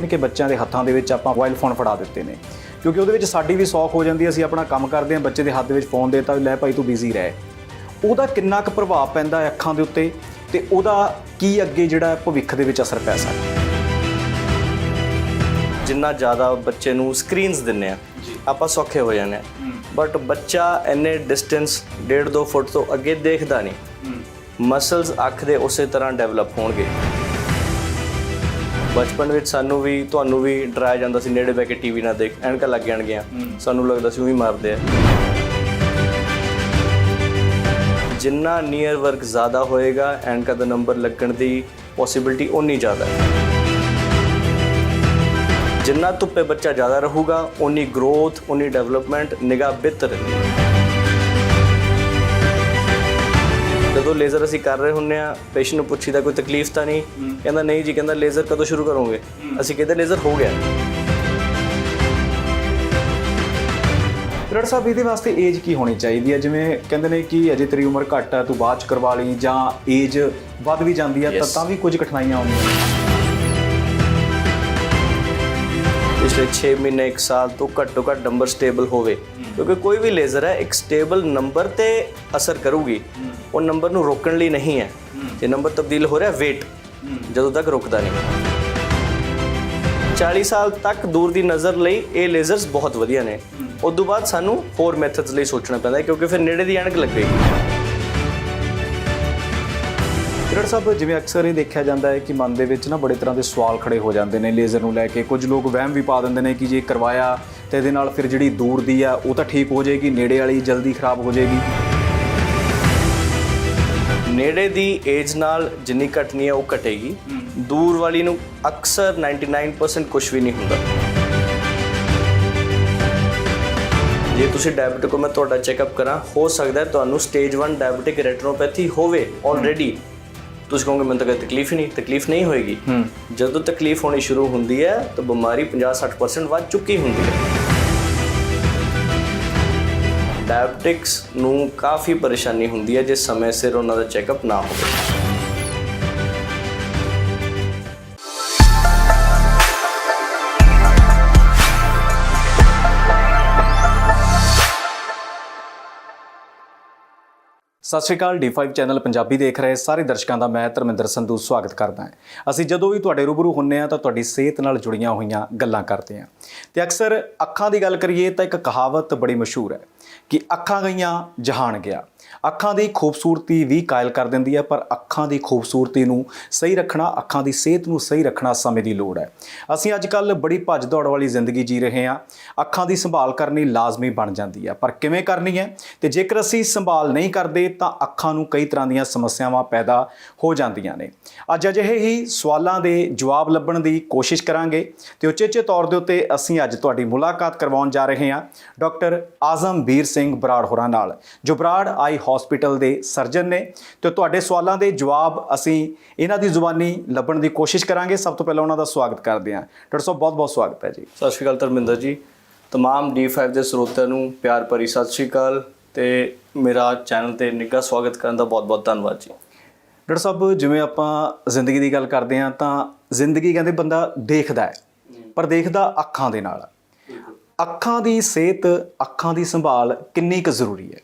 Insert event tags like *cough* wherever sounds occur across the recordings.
ਨਿੱਕੇ ਨਿੱਕੇ ਬੱਚਿਆਂ ਦੇ ਹੱਥਾਂ ਦੇ ਵਿੱਚ ਆਪਾਂ ਮੋਬਾਈਲ ਫੋਨ ਫੜਾ ਦਿੱਤੇ ਨੇ। ਕਿਉਂਕਿ ਉਹਦੇ ਵਿੱਚ ਸਾਡੀ ਵੀ ਸੌਖ ਹੋ ਜਾਂਦੀ ਹੈ ਅਸੀਂ ਆਪਣਾ ਕੰਮ ਕਰਦੇ ਹਾਂ ਬੱਚੇ ਦੇ ਹੱਥ ਦੇ ਵਿੱਚ ਫੋਨ ਦੇਤਾ ਵੀ ਲੈ ਭਾਈ ਤੂੰ ਬਿਜ਼ੀ ਰਹਿ। ਉਹਦਾ ਕਿੰਨਾ ਕੁ ਪ੍ਰਭਾਵ ਪੈਂਦਾ ਹੈ ਅੱਖਾਂ ਦੇ ਉੱਤੇ ਤੇ ਉਹਦਾ ਕੀ ਅੱਗੇ ਜਿਹੜਾ ਭਵਿੱਖ ਦੇ ਵਿੱਚ ਅਸਰ ਪੈ ਸਕਦਾ ਜਿੰਨਾ ਜ਼ਿਆਦਾ ਬੱਚੇ ਨੂੰ ਸਕਰੀਨਸ ਦਿੰਨੇ ਆ ਆਪਾਂ ਸੌਖੇ ਹੋ ਜਾਂਦੇ ਆ ਬਟ ਬੱਚਾ ਇੰਨੇ ਡਿਸਟੈਂਸ 1.5 2 ਫੁੱਟ ਤੋਂ ਅੱਗੇ ਦੇਖਦਾ ਨਹੀਂ। ਮਸਲਸ ਅੱਖ ਦੇ ਉਸੇ ਤਰ੍ਹਾਂ ਡਿਵੈਲਪ ਹੋਣਗੇ। ਬਚਪਨ ਵਿੱਚ ਸਾਨੂੰ ਵੀ ਤੁਹਾਨੂੰ ਵੀ ਡਰਾਇਆ ਜਾਂਦਾ ਸੀ ਨੇੜੇ ਬੈ ਕੇ ਟੀਵੀ ਨਾ ਦੇਖ ਐਨਕਾਂ ਲੱਗ ਜਾਣਗੀਆਂ। ਸਾਨੂੰ ਲੱਗਦਾ ਸੀ ਉਹ ਵੀ ਮਾਰਦੇ ਆ। ਜਿੰਨਾ ਨੀਅਰ ਵਰਕ ਜ਼ਿਆਦਾ ਹੋਏਗਾ ਐਨਕਾਂ ਦਾ ਨੰਬਰ ਲੱਗਣ ਦੀ ਪੋਸਿਬਿਲਿਟੀ ਉਨੀ ਜ਼ਿਆਦਾ ਹੈ। ਜਿੰਨਾ ਧੁੱਪੇ ਬੱਚਾ ਜ਼ਿਆਦਾ ਰਹੂਗਾ ਉਨੀ ਗਰੋਥ ਉਨੀ ਡਿਵੈਲਪਮੈਂਟ ਨਿਗਾਹ ਬਿਹਤਰ ਰਹਿੰਦੀ ਜਦੋਂ ਲੇਜ਼ਰ ਅਸੀਂ ਕਰ ਰਹੇ ਹੁੰਨੇ ਆ ਪੇਸ਼ੈਂਟ ਨੂੰ ਪੁੱਛੀਦਾ ਕੋਈ ਤਕਲੀਫ ਤਾਂ ਨਹੀਂ ਕਹਿੰਦਾ ਨਹੀਂ ਜੀ ਕਹਿੰਦਾ ਲੇਜ਼ਰ ਕਦੋਂ ਸ਼ੁਰੂ ਕਰੋਗੇ? ਅਸੀਂ ਕਹਿੰਦੇ ਲੇਜ਼ਰ ਹੋ ਗਿਆ। ਡਾਕਟਰ ਸਾਹਿਬ ਇਹਦੇ ਵਾਸਤੇ ਏਜ ਕੀ ਹੋਣੀ ਚਾਹੀਦੀ ਹੈ? ਜਿਵੇਂ ਕਹਿੰਦੇ ਨੇ ਕਿ ਅਜੇ ਤੇਰੀ ਉਮਰ ਘੱਟ ਹੈ ਤੂੰ ਬਾਅਦ ਚ ਕਰਵਾ ਲਈ ਜਾਂ ਏਜ ਵੱਧ ਵੀ ਜਾਂਦੀ ਹੈ ਤਾਂ. ਤਾਂ ਵੀ ਕੁਝ ਕਠਿਨਾਈਆਂ ਆਉਂਦੀਆਂ ਪਿਛਲੇ 6 ਮਹੀਨੇ 1 ਸਾਲ ਤੋਂ ਘੱਟੋ ਘੱਟ ਨੰਬਰ ਸਟੇਬਲ ਹੋਵੇ। ਕਿਉਂਕਿ ਕੋਈ ਵੀ ਲੇਜ਼ਰ ਹੈ ਇੱਕ ਸਟੇਬਲ ਨੰਬਰ ਤੇ ਅਸਰ ਕਰੂਗੀ। ਉਹ ਨੰਬਰ ਨੂੰ ਰੋਕਣ ਲਈ ਨਹੀਂ ਹੈ। ਜੇ ਨੰਬਰ ਤਬਦੀਲ ਹੋ ਰਿਹਾ ਵੇਟ ਜਦੋਂ ਤੱਕ ਰੁਕਦਾ ਨਹੀਂ। 40 ਸਾਲ ਤੱਕ ਦੂਰ ਦੀ ਨਜ਼ਰ ਲਈ ਇਹ ਲੇਜ਼ਰਸ ਬਹੁਤ ਵਧੀਆ ਨੇ। ਉਸ ਤੋਂ ਬਾਅਦ ਸਾਨੂੰ ਹੋਰ ਮੈਥਡਸ ਲਈ ਸੋਚਣਾ ਪੈਂਦਾ ਹੈ ਕਿਉਂਕਿ ਫਿਰ ਨੇੜੇ ਦੀ ਐਨਕ ਲੱਗੇਗੀ। ਡਾਕਟਰ ਸਾਹਿਬ ਜਿਵੇਂ ਅਕਸਰ ਇਹ ਦੇਖਿਆ ਜਾਂਦਾ ਹੈ ਕਿ ਮਨ ਦੇ ਵਿੱਚ ਨਾ ਬੜੇ ਤਰ੍ਹਾਂ ਦੇ ਸਵਾਲ ਖੜੇ ਹੋ ਜਾਂਦੇ ਨੇ ਲੇਜ਼ਰ ਨੂੰ ਲੈ ਕੇ। ਕੁਝ ਲੋਕ ਵਹਿਮ ਵੀ ਪਾ ਦਿੰਦੇ ਨੇ ਕਿ ਜੇ ਕਰਵਾਇਆ ਤੇ ਇਹਦੇ ਨਾਲ ਫਿਰ ਜਿਹੜੀ ਦੂਰ ਦੀ ਆ, ਉਹ ਤਾਂ ਠੀਕ ਹੋ ਜਾਏਗੀ, ਨੇੜੇ ਵਾਲੀ ਜਲਦੀ ਖਰਾਬ ਹੋ ਜਾਏਗੀ। ਨੇੜੇ ਦੀ ਏਜ ਨਾਲ ਜਿੰਨੀ ਘਟਨੀ ਹੈ ਉਹ ਘਟੇਗੀ। ਦੂਰ ਵਾਲੀ ਨੂੰ ਅਕਸਰ 99% ਕੁਝ ਵੀ ਨਹੀਂ ਹੁੰਦਾ। ਜੇ ਤੁਸੀਂ ਡਾਇਬੀਟਿਕ ਹੋ, ਮੈਂ ਤੁਹਾਡਾ ਚੈੱਕਅਪ ਕਰਾਂ। ਹੋ ਸਕਦਾ ਹੈ ਤੁਹਾਨੂੰ ਸਟੇਜ 1 ਡਾਇਬੀਟਿਕ ਰੈਟੀਨੋਪੈਥੀ ਹੋਵੇ ਆਲਰੇਡੀ ਤੁਸੀਂ ਕਹੋਗੇ ਮੈਨੂੰ ਤਾਂ ਕੋਈ ਤਕਲੀਫ ਹੀ ਨਹੀਂ ਤਕਲੀਫ ਨਹੀਂ ਹੋਏਗੀ। ਜਦੋਂ ਤਕਲੀਫ ਹੋਣੀ ਸ਼ੁਰੂ ਹੁੰਦੀ ਹੈ ਤਾਂ ਬਿਮਾਰੀ 50-60% ਵੱਧ ਚੁੱਕੀ ਹੁੰਦੀ ਹੈ। ਡਾਇਬਟਿਕਸ ਨੂੰ ਕਾਫੀ ਪਰੇਸ਼ਾਨੀ ਹੁੰਦੀ ਹੈ ਜੇ ਸਮੇਂ ਸਿਰ ਉਹਨਾਂ ਦਾ ਚੈੱਕਅਪ ਨਾ ਹੋਵੇ। ਸਤਿ ਸ਼੍ਰੀ ਅਕਾਲ D5 ਚੈਨਲ ਪੰਜਾਬੀ ਦੇਖ ਰਹੇ ਸਾਰੇ ਦਰਸ਼ਕਾਂ ਦਾ ਮੈਂ ਧਰਮਿੰਦਰ ਸੰਧੂ ਸਵਾਗਤ ਕਰਦਾ ਹਾਂ। ਅਸੀਂ ਜਦੋਂ ਵੀ ਤੁਹਾਡੇ ਰੂਬਰੂ ਹੁੰਨੇ ਆ ਤਾਂ ਤੁਹਾਡੀ ਸਿਹਤ ਨਾਲ ਜੁੜੀਆਂ ਹੋਈਆਂ ਗੱਲਾਂ ਕਰਦੇ ਹਾਂ। ਤੇ ਅਕਸਰ ਅੱਖਾਂ ਦੀ ਗੱਲ ਕਰੀਏ ਤਾਂ ਇੱਕ ਕਹਾਵਤ ਬੜੀ ਮਸ਼ਹੂਰ ਹੈ ਕਿ ਅੱਖਾਂ ਗਈਆਂ, ਜਹਾਨ ਗਿਆ। ਅੱਖਾਂ ਦੀ ਖੂਬਸੂਰਤੀ ਵੀ ਕਾਇਲ ਕਰ ਦਿੰਦੀ ਹੈ, ਪਰ ਅੱਖਾਂ ਦੀ ਖੂਬਸੂਰਤੀ ਨੂੰ ਸਹੀ ਰੱਖਣਾ, ਅੱਖਾਂ ਦੀ ਸਿਹਤ ਨੂੰ ਸਹੀ ਰੱਖਣਾ ਸਮੇਂ ਦੀ ਲੋੜ ਹੈ। ਅਸੀਂ ਅੱਜ ਕੱਲ ਬੜੀ ਭੱਜ ਦੌੜ ਵਾਲੀ ਜ਼ਿੰਦਗੀ ਜੀ ਰਹੇ ਹਾਂ। ਅੱਖਾਂ ਦੀ ਸੰਭਾਲ ਕਰਨੀ ਲਾਜ਼ਮੀ ਬਣ ਜਾਂਦੀ ਹੈ, ਪਰ ਕਿਵੇਂ ਕਰਨੀ ਹੈ? ਤੇ ਜੇਕਰ ਅਸੀਂ ਸੰਭਾਲ ਨਹੀਂ ਕਰਦੇ, ਤਾਂ ਅੱਖਾਂ ਨੂੰ ਕਈ ਤਰ੍ਹਾਂ ਦੀਆਂ ਸਮੱਸਿਆਵਾਂ ਪੈਦਾ ਹੋ ਜਾਂਦੀਆਂ ਨੇ। ਅੱਜ ਅਜਿਹੇ ਹੀ ਸਵਾਲਾਂ ਦੇ ਜਵਾਬ ਲੱਭਣ ਦੀ ਕੋਸ਼ਿਸ਼ ਕਰਾਂਗੇ ਤੇ ਉਚੇਚੇ ਤੌਰ ਦੇ ਉੱਤੇ ਅਸੀਂ ਅੱਜ ਤੁਹਾਡੀ ਮੁਲਾਕਾਤ ਕਰਵਾਉਣ ਜਾ ਰਹੇ ਹਾਂ, ਡਾਕਟਰ ਆਜ਼ਮਵੀਰ ਸਿੰਘ ਬਰਾੜ ਹੋਰਾਂ ਨਾਲ, ਜੋ ਬਰਾੜ ਆਈ ਆਈ ਹਸਪੀਟਲ ਦੇ ਸਰਜਨ ਨੇ। ਤੇ ਤੁਹਾਡੇ ਸਵਾਲਾਂ ਦੇ ਜਵਾਬ ਅਸੀਂ ਇਹਨਾਂ ਦੀ ਜ਼ੁਬਾਨੀ ਲੱਭਣ ਦੀ ਕੋਸ਼ਿਸ਼ ਕਰਾਂਗੇ। ਸਭ ਤੋਂ ਪਹਿਲਾਂ ਉਹਨਾਂ ਦਾ ਸਵਾਗਤ ਕਰਦੇ ਹਾਂ। ਡਾਕਟਰ ਸਾਹਿਬ ਬਹੁਤ-ਬਹੁਤ ਸਵਾਗਤ ਹੈ ਜੀ। ਸਤਿ ਸ਼੍ਰੀ ਅਕਾਲ ਧਰਮਿੰਦਰ ਜੀ। ਤਮਾਮ D5 ਦੇ ਸਰੋਤਿਆਂ ਨੂੰ ਪਿਆਰ ਭਰੀ ਸਤਿ ਸ਼੍ਰੀ ਅਕਾਲ ਤੇ ਮੇਰਾ ਚੈਨਲ ਤੇ ਨਿੱਘਾ ਸਵਾਗਤ ਕਰਨ ਦਾ ਬਹੁਤ-ਬਹੁਤ ਧੰਨਵਾਦ ਜੀ। ਡਾਕਟਰ ਸਾਹਿਬ ਜਿਵੇਂ ਆਪਾਂ ਜ਼ਿੰਦਗੀ ਦੀ ਗੱਲ ਕਰਦੇ ਹਾਂ ਤਾਂ ਜ਼ਿੰਦਗੀ ਕਹਿੰਦੇ ਬੰਦਾ ਦੇਖਦਾ ਹੈ ਪਰ ਦੇਖਦਾ ਅੱਖਾਂ ਦੇ ਨਾਲ। ਅੱਖਾਂ ਦੀ ਸਿਹਤ ਅੱਖਾਂ ਦੀ ਸੰਭਾਲ ਕਿੰਨੀ ਕੁ ਜ਼ਰੂਰੀ ਹੈ?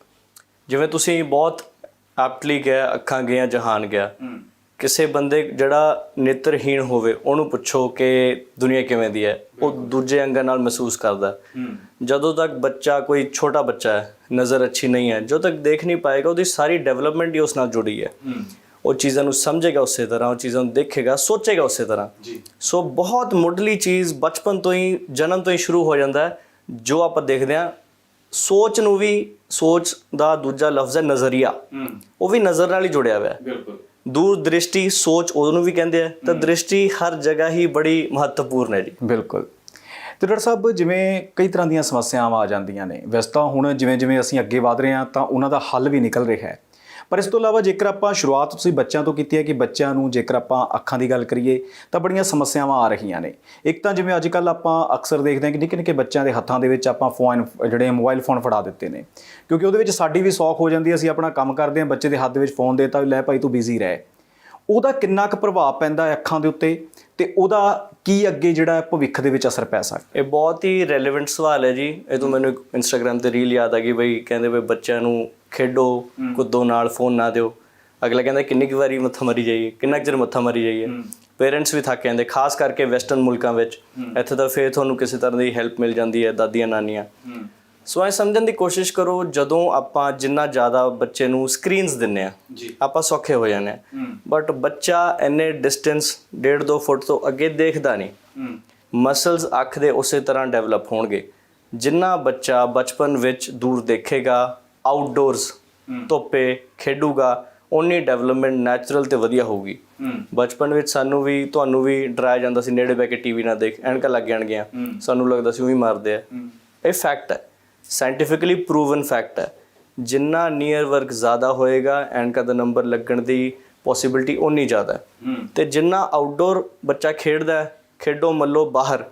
ਜਿਵੇਂ ਤੁਸੀਂ ਬਹੁਤ ਐਪਟਲੀ ਗਿਆ ਅੱਖਾਂ ਗਿਆ ਜਹਾਨ ਗਿਆ। ਕਿਸੇ ਬੰਦੇ ਜਿਹੜਾ ਨੇਤਰਹੀਣ ਹੋਵੇ ਉਹਨੂੰ ਪੁੱਛੋ ਕਿ ਦੁਨੀਆ ਕਿਵੇਂ ਦੀ ਹੈ ਉਹ ਦੂਜੇ ਅੰਗਾਂ ਨਾਲ ਮਹਿਸੂਸ ਕਰਦਾ। ਜਦੋਂ ਤੱਕ ਬੱਚਾ ਕੋਈ ਛੋਟਾ ਬੱਚਾ ਹੈ ਨਜ਼ਰ ਅੱਛੀ ਨਹੀਂ ਹੈ ਜਦੋਂ ਤੱਕ ਦੇਖ ਨਹੀਂ ਪਾਏਗਾ ਉਹਦੀ ਸਾਰੀ ਡਿਵੈਲਪਮੈਂਟ ਹੀ ਉਸ ਨਾਲ ਜੁੜੀ ਹੈ। ਉਹ ਚੀਜ਼ਾਂ ਨੂੰ ਸਮਝੇਗਾ ਉਸੇ ਤਰ੍ਹਾਂ ਉਹ ਚੀਜ਼ਾਂ ਨੂੰ ਦੇਖੇਗਾ ਸੋਚੇਗਾ ਉਸੇ ਤਰ੍ਹਾਂ। ਸੋ ਬਹੁਤ ਮੁੱਢਲੀ ਚੀਜ਼ ਬਚਪਨ ਤੋਂ ਹੀ ਜਨਮ ਤੋਂ ਹੀ ਸ਼ੁਰੂ ਹੋ ਜਾਂਦਾ ਹੈ ਜੋ ਆਪਾਂ ਦੇਖਦੇ ਹਾਂ ਸੋਚ ਨੂੰ ਵੀ ਸੋਚ ਦਾ ਦੂਜਾ ਲਫ਼ਜ਼ ਹੈ ਨਜ਼ਰੀਆ। ਉਹ ਵੀ ਨਜ਼ਰ ਨਾਲ ਹੀ ਜੁੜਿਆ ਹੋਇਆ ਹੈ। ਬਿਲਕੁਲ। ਦੂਰ ਦ੍ਰਿਸ਼ਟੀ ਸੋਚ ਉਹਨੂੰ ਵੀ ਕਹਿੰਦੇ ਆ। ਤਾਂ ਦ੍ਰਿਸ਼ਟੀ ਹਰ ਜਗ੍ਹਾ ਹੀ ਬੜੀ ਮਹੱਤਵਪੂਰਨ ਹੈ ਜੀ। ਬਿਲਕੁਲ। ਤੇ ਡਾਕਟਰ ਸਾਹਿਬ ਜਿਵੇਂ ਕਈ ਤਰ੍ਹਾਂ ਦੀਆਂ ਸਮੱਸਿਆਵਾਂ ਆ ਜਾਂਦੀਆਂ ਨੇ ਵੈਸੇ ਤਾਂ ਹੁਣ ਜਿਵੇਂ ਜਿਵੇਂ ਅਸੀਂ ਅੱਗੇ ਵਧ ਰਹੇ ਹਾਂ ਤਾਂ ਉਹਨਾਂ ਦਾ ਹੱਲ ਵੀ ਨਿਕਲ ਰਿਹਾ ਹੈ। ਪਰ ਇਸ ਤੋਂ ਇਲਾਵਾ ਜੇਕਰ ਆਪਾਂ ਸ਼ੁਰੂਆਤ ਤੁਸੀਂ ਬੱਚਿਆਂ ਤੋਂ ਕੀਤੀ ਹੈ ਕਿ ਬੱਚਿਆਂ ਨੂੰ ਜੇਕਰ ਆਪਾਂ ਅੱਖਾਂ ਦੀ ਗੱਲ ਕਰੀਏ, ਤਾਂ ਬੜੀਆਂ ਸਮੱਸਿਆਵਾਂ ਆ ਰਹੀਆਂ ਨੇ। ਇੱਕ ਤਾਂ ਜਿਵੇਂ ਅੱਜ ਕੱਲ ਆਪਾਂ ਅਕਸਰ ਦੇਖਦੇ ਹਾਂ ਕਿ ਨਿੱਕੇ ਨਿੱਕੇ ਬੱਚਿਆਂ ਦੇ ਹੱਥਾਂ ਦੇ ਵਿੱਚ ਆਪਾਂ ਫੋਨ, ਜਿਹੜੇ ਮੋਬਾਈਲ ਫੋਨ ਫੜਾ ਦਿੱਤੇ ਨੇ। ਕਿਉਂਕਿ ਉਹਦੇ ਵਿੱਚ ਸਾਡੀ ਵੀ ਸੌਖ ਹੋ ਜਾਂਦੀ ਹੈ, ਅਸੀਂ ਆਪਣਾ ਕੰਮ ਕਰਦੇ ਹਾਂ, ਬੱਚੇ ਦੇ ਹੱਥ ਦੇ ਵਿੱਚ ਫੋਨ ਦੇਤਾ ਵੀ ਲੈ ਭਾਈ ਤੂੰ ਬਿਜ਼ੀ ਰਹਿ। ਉਹਦਾ ਕਿੰਨਾ ਕੁ ਪ੍ਰਭਾਵ ਪੈਂਦਾ ਹੈ ਅੱਖਾਂ ਦੇ ਉੱਤੇ ਤੇ ਉਹਦਾ ਕੀ ਅੱਗੇ ਜਿਹੜਾ ਭਵਿੱਖ ਦੇ ਵਿੱਚ ਅਸਰ ਪੈ ਸਕਦਾ? ਇਹ ਬਹੁਤ ਹੀ ਰੈਲੇਵੈਂਟ ਸਵਾਲ ਹੈ ਜੀ। ਇਹ ਤੋਂ ਮੈਨੂੰ ਇੰਸਟਾਗ੍ਰam ਤੇ ਰੀਲ ਯਾਦ ਆ ਗਈ ਬਈ, ਕਹਿੰਦੇ ਬਈ ਬੱਚਿਆਂ ਨੂੰ ਖੇਡੋ ਕੁੱਦੋ ਨਾਲ ਫੋਨ ਨਾ ਦਿਓ। ਅਗਲਾ ਕਹਿੰਦਾ ਕਿੰਨੀ ਕੁ ਵਾਰੀ ਮੱਥਾ ਮਾਰੀ ਜਾਈਏ? ਕਿੰਨਾ ਕੁ ਚਿਰ ਮੱਥਾ ਮਾਰੀ ਜਾਈਏ? ਪੇਰੈਂਟਸ ਵੀ ਥੱਕ ਜਾਂਦੇ ਖਾਸ ਕਰਕੇ ਵੈਸਟਰਨ ਮੁਲਕਾਂ ਵਿੱਚ। ਇੱਥੇ ਤਾਂ ਫੇਰ ਤੁਹਾਨੂੰ ਕਿਸੇ ਤਰ੍ਹਾਂ ਦੀ ਹੈਲਪ ਮਿਲ ਜਾਂਦੀ ਹੈ ਦਾਦੀਆਂ ਨਾਨੀਆਂ। ਸੋ ਇਹ ਸਮਝਣ ਦੀ ਕੋਸ਼ਿਸ਼ ਕਰੋ ਜਦੋਂ ਆਪਾਂ ਜਿੰਨਾ ਜ਼ਿਆਦਾ ਬੱਚੇ ਨੂੰ ਸਕਰੀਨਸ ਦਿੰਨੇ ਆ ਆਪਾਂ ਸੌਖੇ ਹੋ ਜਾਂਦੇ ਆ ਬਟ ਬੱਚਾ ਇੰਨੇ ਡਿਸਟੈਂਸ 1.5 2 ਫੁੱਟ ਤੋਂ ਅੱਗੇ ਦੇਖਦਾ ਨਹੀਂ। ਮਸਲਸ ਅੱਖ ਦੇ ਉਸੇ ਤਰ੍ਹਾਂ ਡਿਵੈਲਪ ਹੋਣਗੇ। ਜਿੰਨਾ ਬੱਚਾ ਬਚਪਨ ਵਿੱਚ ਦੂਰ ਦੇਖੇਗਾ ਆਊਟਡੋਰਸ ਧੁੱਪੇ ਖੇਡੂਗਾ ਉਨੀ ਡਿਵੈਲਪਮੈਂਟ ਨੈਚੁਰਲ ਤੇ ਵਧੀਆ ਹੋਊਗੀ। ਬਚਪਨ ਵਿੱਚ ਸਾਨੂੰ ਵੀ ਤੁਹਾਨੂੰ ਵੀ ਡਰਾਇਆ ਜਾਂਦਾ ਸੀ ਨੇੜੇ ਬੈ ਕੇ ਟੀਵੀ ਨਾ ਦੇਖ ਐਨਕਾਂ ਲੱਗ ਜਾਣਗੀਆਂ। ਸਾਨੂੰ ਲੱਗਦਾ ਸੀ ਉਹ ਵੀ ਮਾਰਦੇ ਆ। ਇਹ ਫੈਕਟ ਹੈ। ਸਾਇੰਟੀਫਿਕਲੀ ਪ੍ਰੂਵਨ ਫੈਕਟ ਹੈ। ਜਿੰਨਾ ਨੀਅਰ ਵਰਕ ਜ਼ਿਆਦਾ ਹੋਏਗਾ ਐਨਕਾਂ ਦਾ ਨੰਬਰ ਲੱਗਣ ਦੀ ਪੋਸਿਬਿਲਿਟੀ ਉਨੀ ਜ਼ਿਆਦਾ ਹੈ। ਤੇ ਜਿੰਨਾ ਆਊਟਡੋਰ ਬੱਚਾ ਖੇਡਦਾ ਹੈ ਖੇਡੋ ਮੱਲੋ ਬਾਹਰ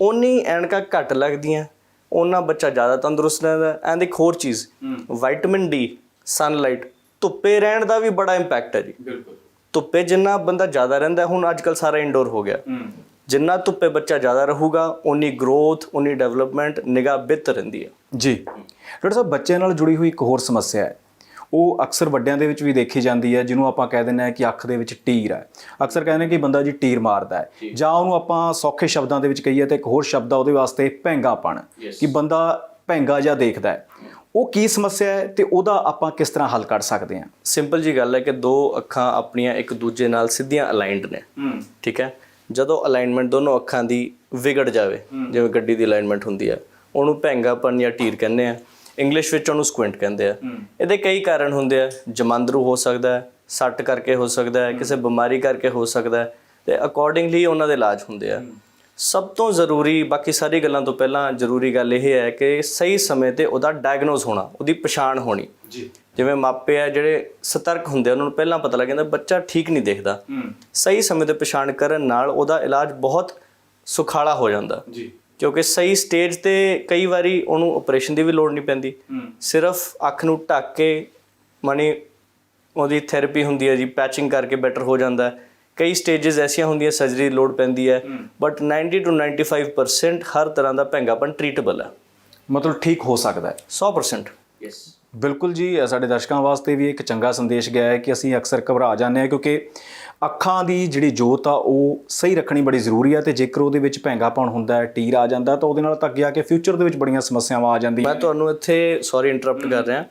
ਉਨੀ ਐਨਕਾਂ ਘੱਟ ਲੱਗਦੀਆਂ। ਉਹਨਾਂ ਬੱਚਾ ਜ਼ਿਆਦਾ ਤੰਦਰੁਸਤ ਰਹਿੰਦਾ ਐਂਡ ਇੱਕ ਹੋਰ ਚੀਜ਼ ਵਿਟਾਮਿਨ ਡੀ ਸਨਲਾਈਟ ਧੁੱਪੇ ਰਹਿਣ ਦਾ ਵੀ ਬੜਾ ਇੰਪੈਕਟ ਹੈ ਜੀ। ਬਿਲਕੁਲ। ਧੁੱਪੇ ਜਿੰਨਾ ਬੰਦਾ ਜ਼ਿਆਦਾ ਰਹਿੰਦਾ ਹੁਣ ਅੱਜ ਕੱਲ ਸਾਰਾ ਇਨਡੋਰ ਹੋ ਗਿਆ। ਜਿੰਨਾ ਧੁੱਪੇ ਬੱਚਾ ਜ਼ਿਆਦਾ ਰਹੂਗਾ ਉਨੀ ਗਰੋਥ ਉਨੀ ਡਿਵੈਲਪਮੈਂਟ ਨਿਗਾਹ ਬਿਹਤਰ ਰਹਿੰਦੀ ਹੈ। ਜੀ। ਡਾਕਟਰ ਸਾਹਿਬ ਬੱਚਿਆਂ ਨਾਲ ਜੁੜੀ ਹੋਈ ਇੱਕ ਹੋਰ ਸਮੱਸਿਆ ਹੈ। ਉਹ ਅਕਸਰ ਵੱਡਿਆਂ ਦੇ ਵਿੱਚ ਵੀ ਦੇਖੀ ਜਾਂਦੀ ਹੈ ਜਿਹਨੂੰ ਆਪਾਂ ਕਹਿ ਦਿੰਦੇ ਹਾਂ ਕਿ ਅੱਖ ਦੇ ਵਿੱਚ ਟੀਰ ਹੈ। ਅਕਸਰ ਕਹਿੰਦੇ ਨੇ ਕਿ ਬੰਦਾ ਜੀ ਟੀਰ ਮਾਰਦਾ ਹੈ। ਜਾਂ। ਉਹਨੂੰ ਆਪਾਂ ਸੌਖੇ ਸ਼ਬਦਾਂ ਦੇ ਵਿੱਚ ਕਹੀਏ ਤਾਂ ਇੱਕ ਹੋਰ ਸ਼ਬਦ ਆ ਉਹਦੇ ਵਾਸਤੇ ਭੈਂਗਾਪਣ ਕਿ ਬੰਦਾ ਭੈਂਗਾ ਜਿਹਾ ਦੇਖਦਾ ਹੈ। ਉਹ ਕੀ ਸਮੱਸਿਆ ਹੈ ਤੇ ਉਹਦਾ ਆਪਾਂ ਕਿਸ ਤਰ੍ਹਾਂ ਹੱਲ ਕੱਢ ਸਕਦੇ ਹਾਂ? ਸਿੰਪਲ ਜੀ ਗੱਲ ਹੈ ਕਿ ਦੋ ਅੱਖਾਂ ਆਪਣੀਆਂ ਇੱਕ ਦੂਜੇ ਨਾਲ ਸਿੱਧੀਆਂ ਅਲਾਈਨਡ ਨੇ। ਠੀਕ ਹੈ? ਜਦੋਂ ਅਲਾਈਨਮੈਂਟ ਦੋਨੋਂ ਅੱਖਾਂ ਦੀ ਵਿਗੜ ਜਾਵੇ ਜਿਵੇਂ ਗੱਡੀ ਦੀ ਅਲਾਈਨਮੈਂਟ ਹੁੰਦੀ ਹੈ ਉਹਨੂੰ ਭੈਂਗਾਪਨ ਜਾਂ ਟੀਰ ਕਹਿੰਦੇ ਆ। ਇੰਗਲਿਸ਼ ਵਿੱਚ ਉਹਨੂੰ ਸਕੁਇੰਟ ਕਹਿੰਦੇ ਆ। ਇਹਦੇ ਕਈ ਕਾਰਨ ਹੁੰਦੇ ਆ। ਜਮਾਂਦਰੂ ਹੋ ਸਕਦਾ ਹੈ ਸੱਟ ਕਰਕੇ ਹੋ ਸਕਦਾ ਹੈ ਕਿਸੇ ਬਿਮਾਰੀ ਕਰਕੇ ਹੋ ਸਕਦਾ ਹੈ ਤੇ ਅਕੋਰਡਿੰਗਲੀ ਉਹਨਾਂ ਦੇ ਇਲਾਜ ਹੁੰਦੇ ਆ। ਸਭ ਤੋਂ ਜ਼ਰੂਰੀ ਬਾਕੀ ਸਾਰੀ ਗੱਲਾਂ ਤੋਂ ਪਹਿਲਾਂ ਜ਼ਰੂਰੀ ਗੱਲ ਇਹ ਹੈ ਕਿ ਸਹੀ ਸਮੇਂ ਤੇ ਉਹਦਾ ਡਾਇਗਨੋਸ ਹੋਣਾ ਉਹਦੀ ਪਛਾਣ ਹੋਣੀ। ਜੀ। ਜਿਵੇਂ ਮਾਪੇ ਆ ਜਿਹੜੇ ਸਤਰਕ ਹੁੰਦੇ ਆ ਉਹਨਾਂ ਨੂੰ ਪਹਿਲਾਂ ਪਤਾ ਲੱਗ ਜਾਂਦਾ ਬੱਚਾ ਠੀਕ ਨਹੀਂ ਦੇਖਦਾ। ਸਹੀ ਸਮੇਂ ਤੇ ਪਛਾਣ ਕਰਨ ਨਾਲ ਉਹਦਾ ਇਲਾਜ ਬਹੁਤ ਸੁਖਾਲਾ ਹੋ ਜਾਂਦਾ। ਜੀ। ਕਿਉਂਕਿ ਸਹੀ ਸਟੇਜ ਤੇ ਕਈ ਵਾਰੀ ਉਹਨੂੰ ਆਪਰੇਸ਼ਨ ਦੀ ਵੀ ਲੋੜ ਨਹੀਂ ਪੈਂਦੀ। ਸਿਰਫ ਅੱਖ ਨੂੰ ਢੱਕ ਕੇ ਮਾਨੀ ਉਹਦੀ ਥੈਰੇਪੀ ਹੁੰਦੀ ਹੈ ਜੀ ਪੈਚਿੰਗ ਕਰਕੇ ਬੈਟਰ ਹੋ ਜਾਂਦਾ ਹੈ। ਕਈ ਸਟੇजेस ਐਸੀਆਂ ਹੁੰਦੀਆਂ ਸਰਜਰੀ ਦੀ ਲੋੜ ਪੈਂਦੀ ਹੈ। ਬਟ 90 ਤੋਂ 95% ਹਰ ਤਰ੍ਹਾਂ ਦਾ ਭੰਗਾਪਨ ਟ੍ਰੀਟੇਬਲ ਹੈ। ਮਤਲਬ ਠੀਕ ਹੋ ਸਕਦਾ ਹੈ। 100% ਯੈਸ ਬਿਲਕੁਲ ਜੀ ਸਾਡੇ ਦਰਸ਼ਕਾਂ ਵਾਸਤੇ ਵੀ ਇੱਕ ਚੰਗਾ ਸੰਦੇਸ਼ ਗਿਆ ਹੈ ਕਿ ਅਸੀਂ ਅਕਸਰ ਘਬਰਾ ਜਾਂਦੇ ਹਾਂ ਕਿਉਂਕਿ ਅੱਖਾਂ ਦੀ ਜਿਹੜੀ ਜੋਤ ਆ ਉਹ ਸਹੀ ਰੱਖਣੀ ਬੜੀ ਜ਼ਰੂਰੀ ਹੈ ਤੇ ਜੇਕਰ ਉਹਦੇ ਵਿੱਚ ਭੈਂਗਾਪਣ ਹੁੰਦਾ ਹੈ ਟੀਰ ਆ ਜਾਂਦਾ ਤਾਂ ਉਹਦੇ ਨਾਲ ਤਾਂ ਅੱਗੇ ਆ ਕੇ ਫਿਊਚਰ ਦੇ ਵਿੱਚ ਬੜੀਆਂ ਸਮੱਸਿਆਵਾਂ ਆ ਜਾਂਦੀਆਂ ਮੈਂ ਤੁਹਾਨੂੰ ਇੱਥੇ ਸੌਰੀ ਇੰਟਰਰਪਟ ਕਰ ਰਿਹਾ।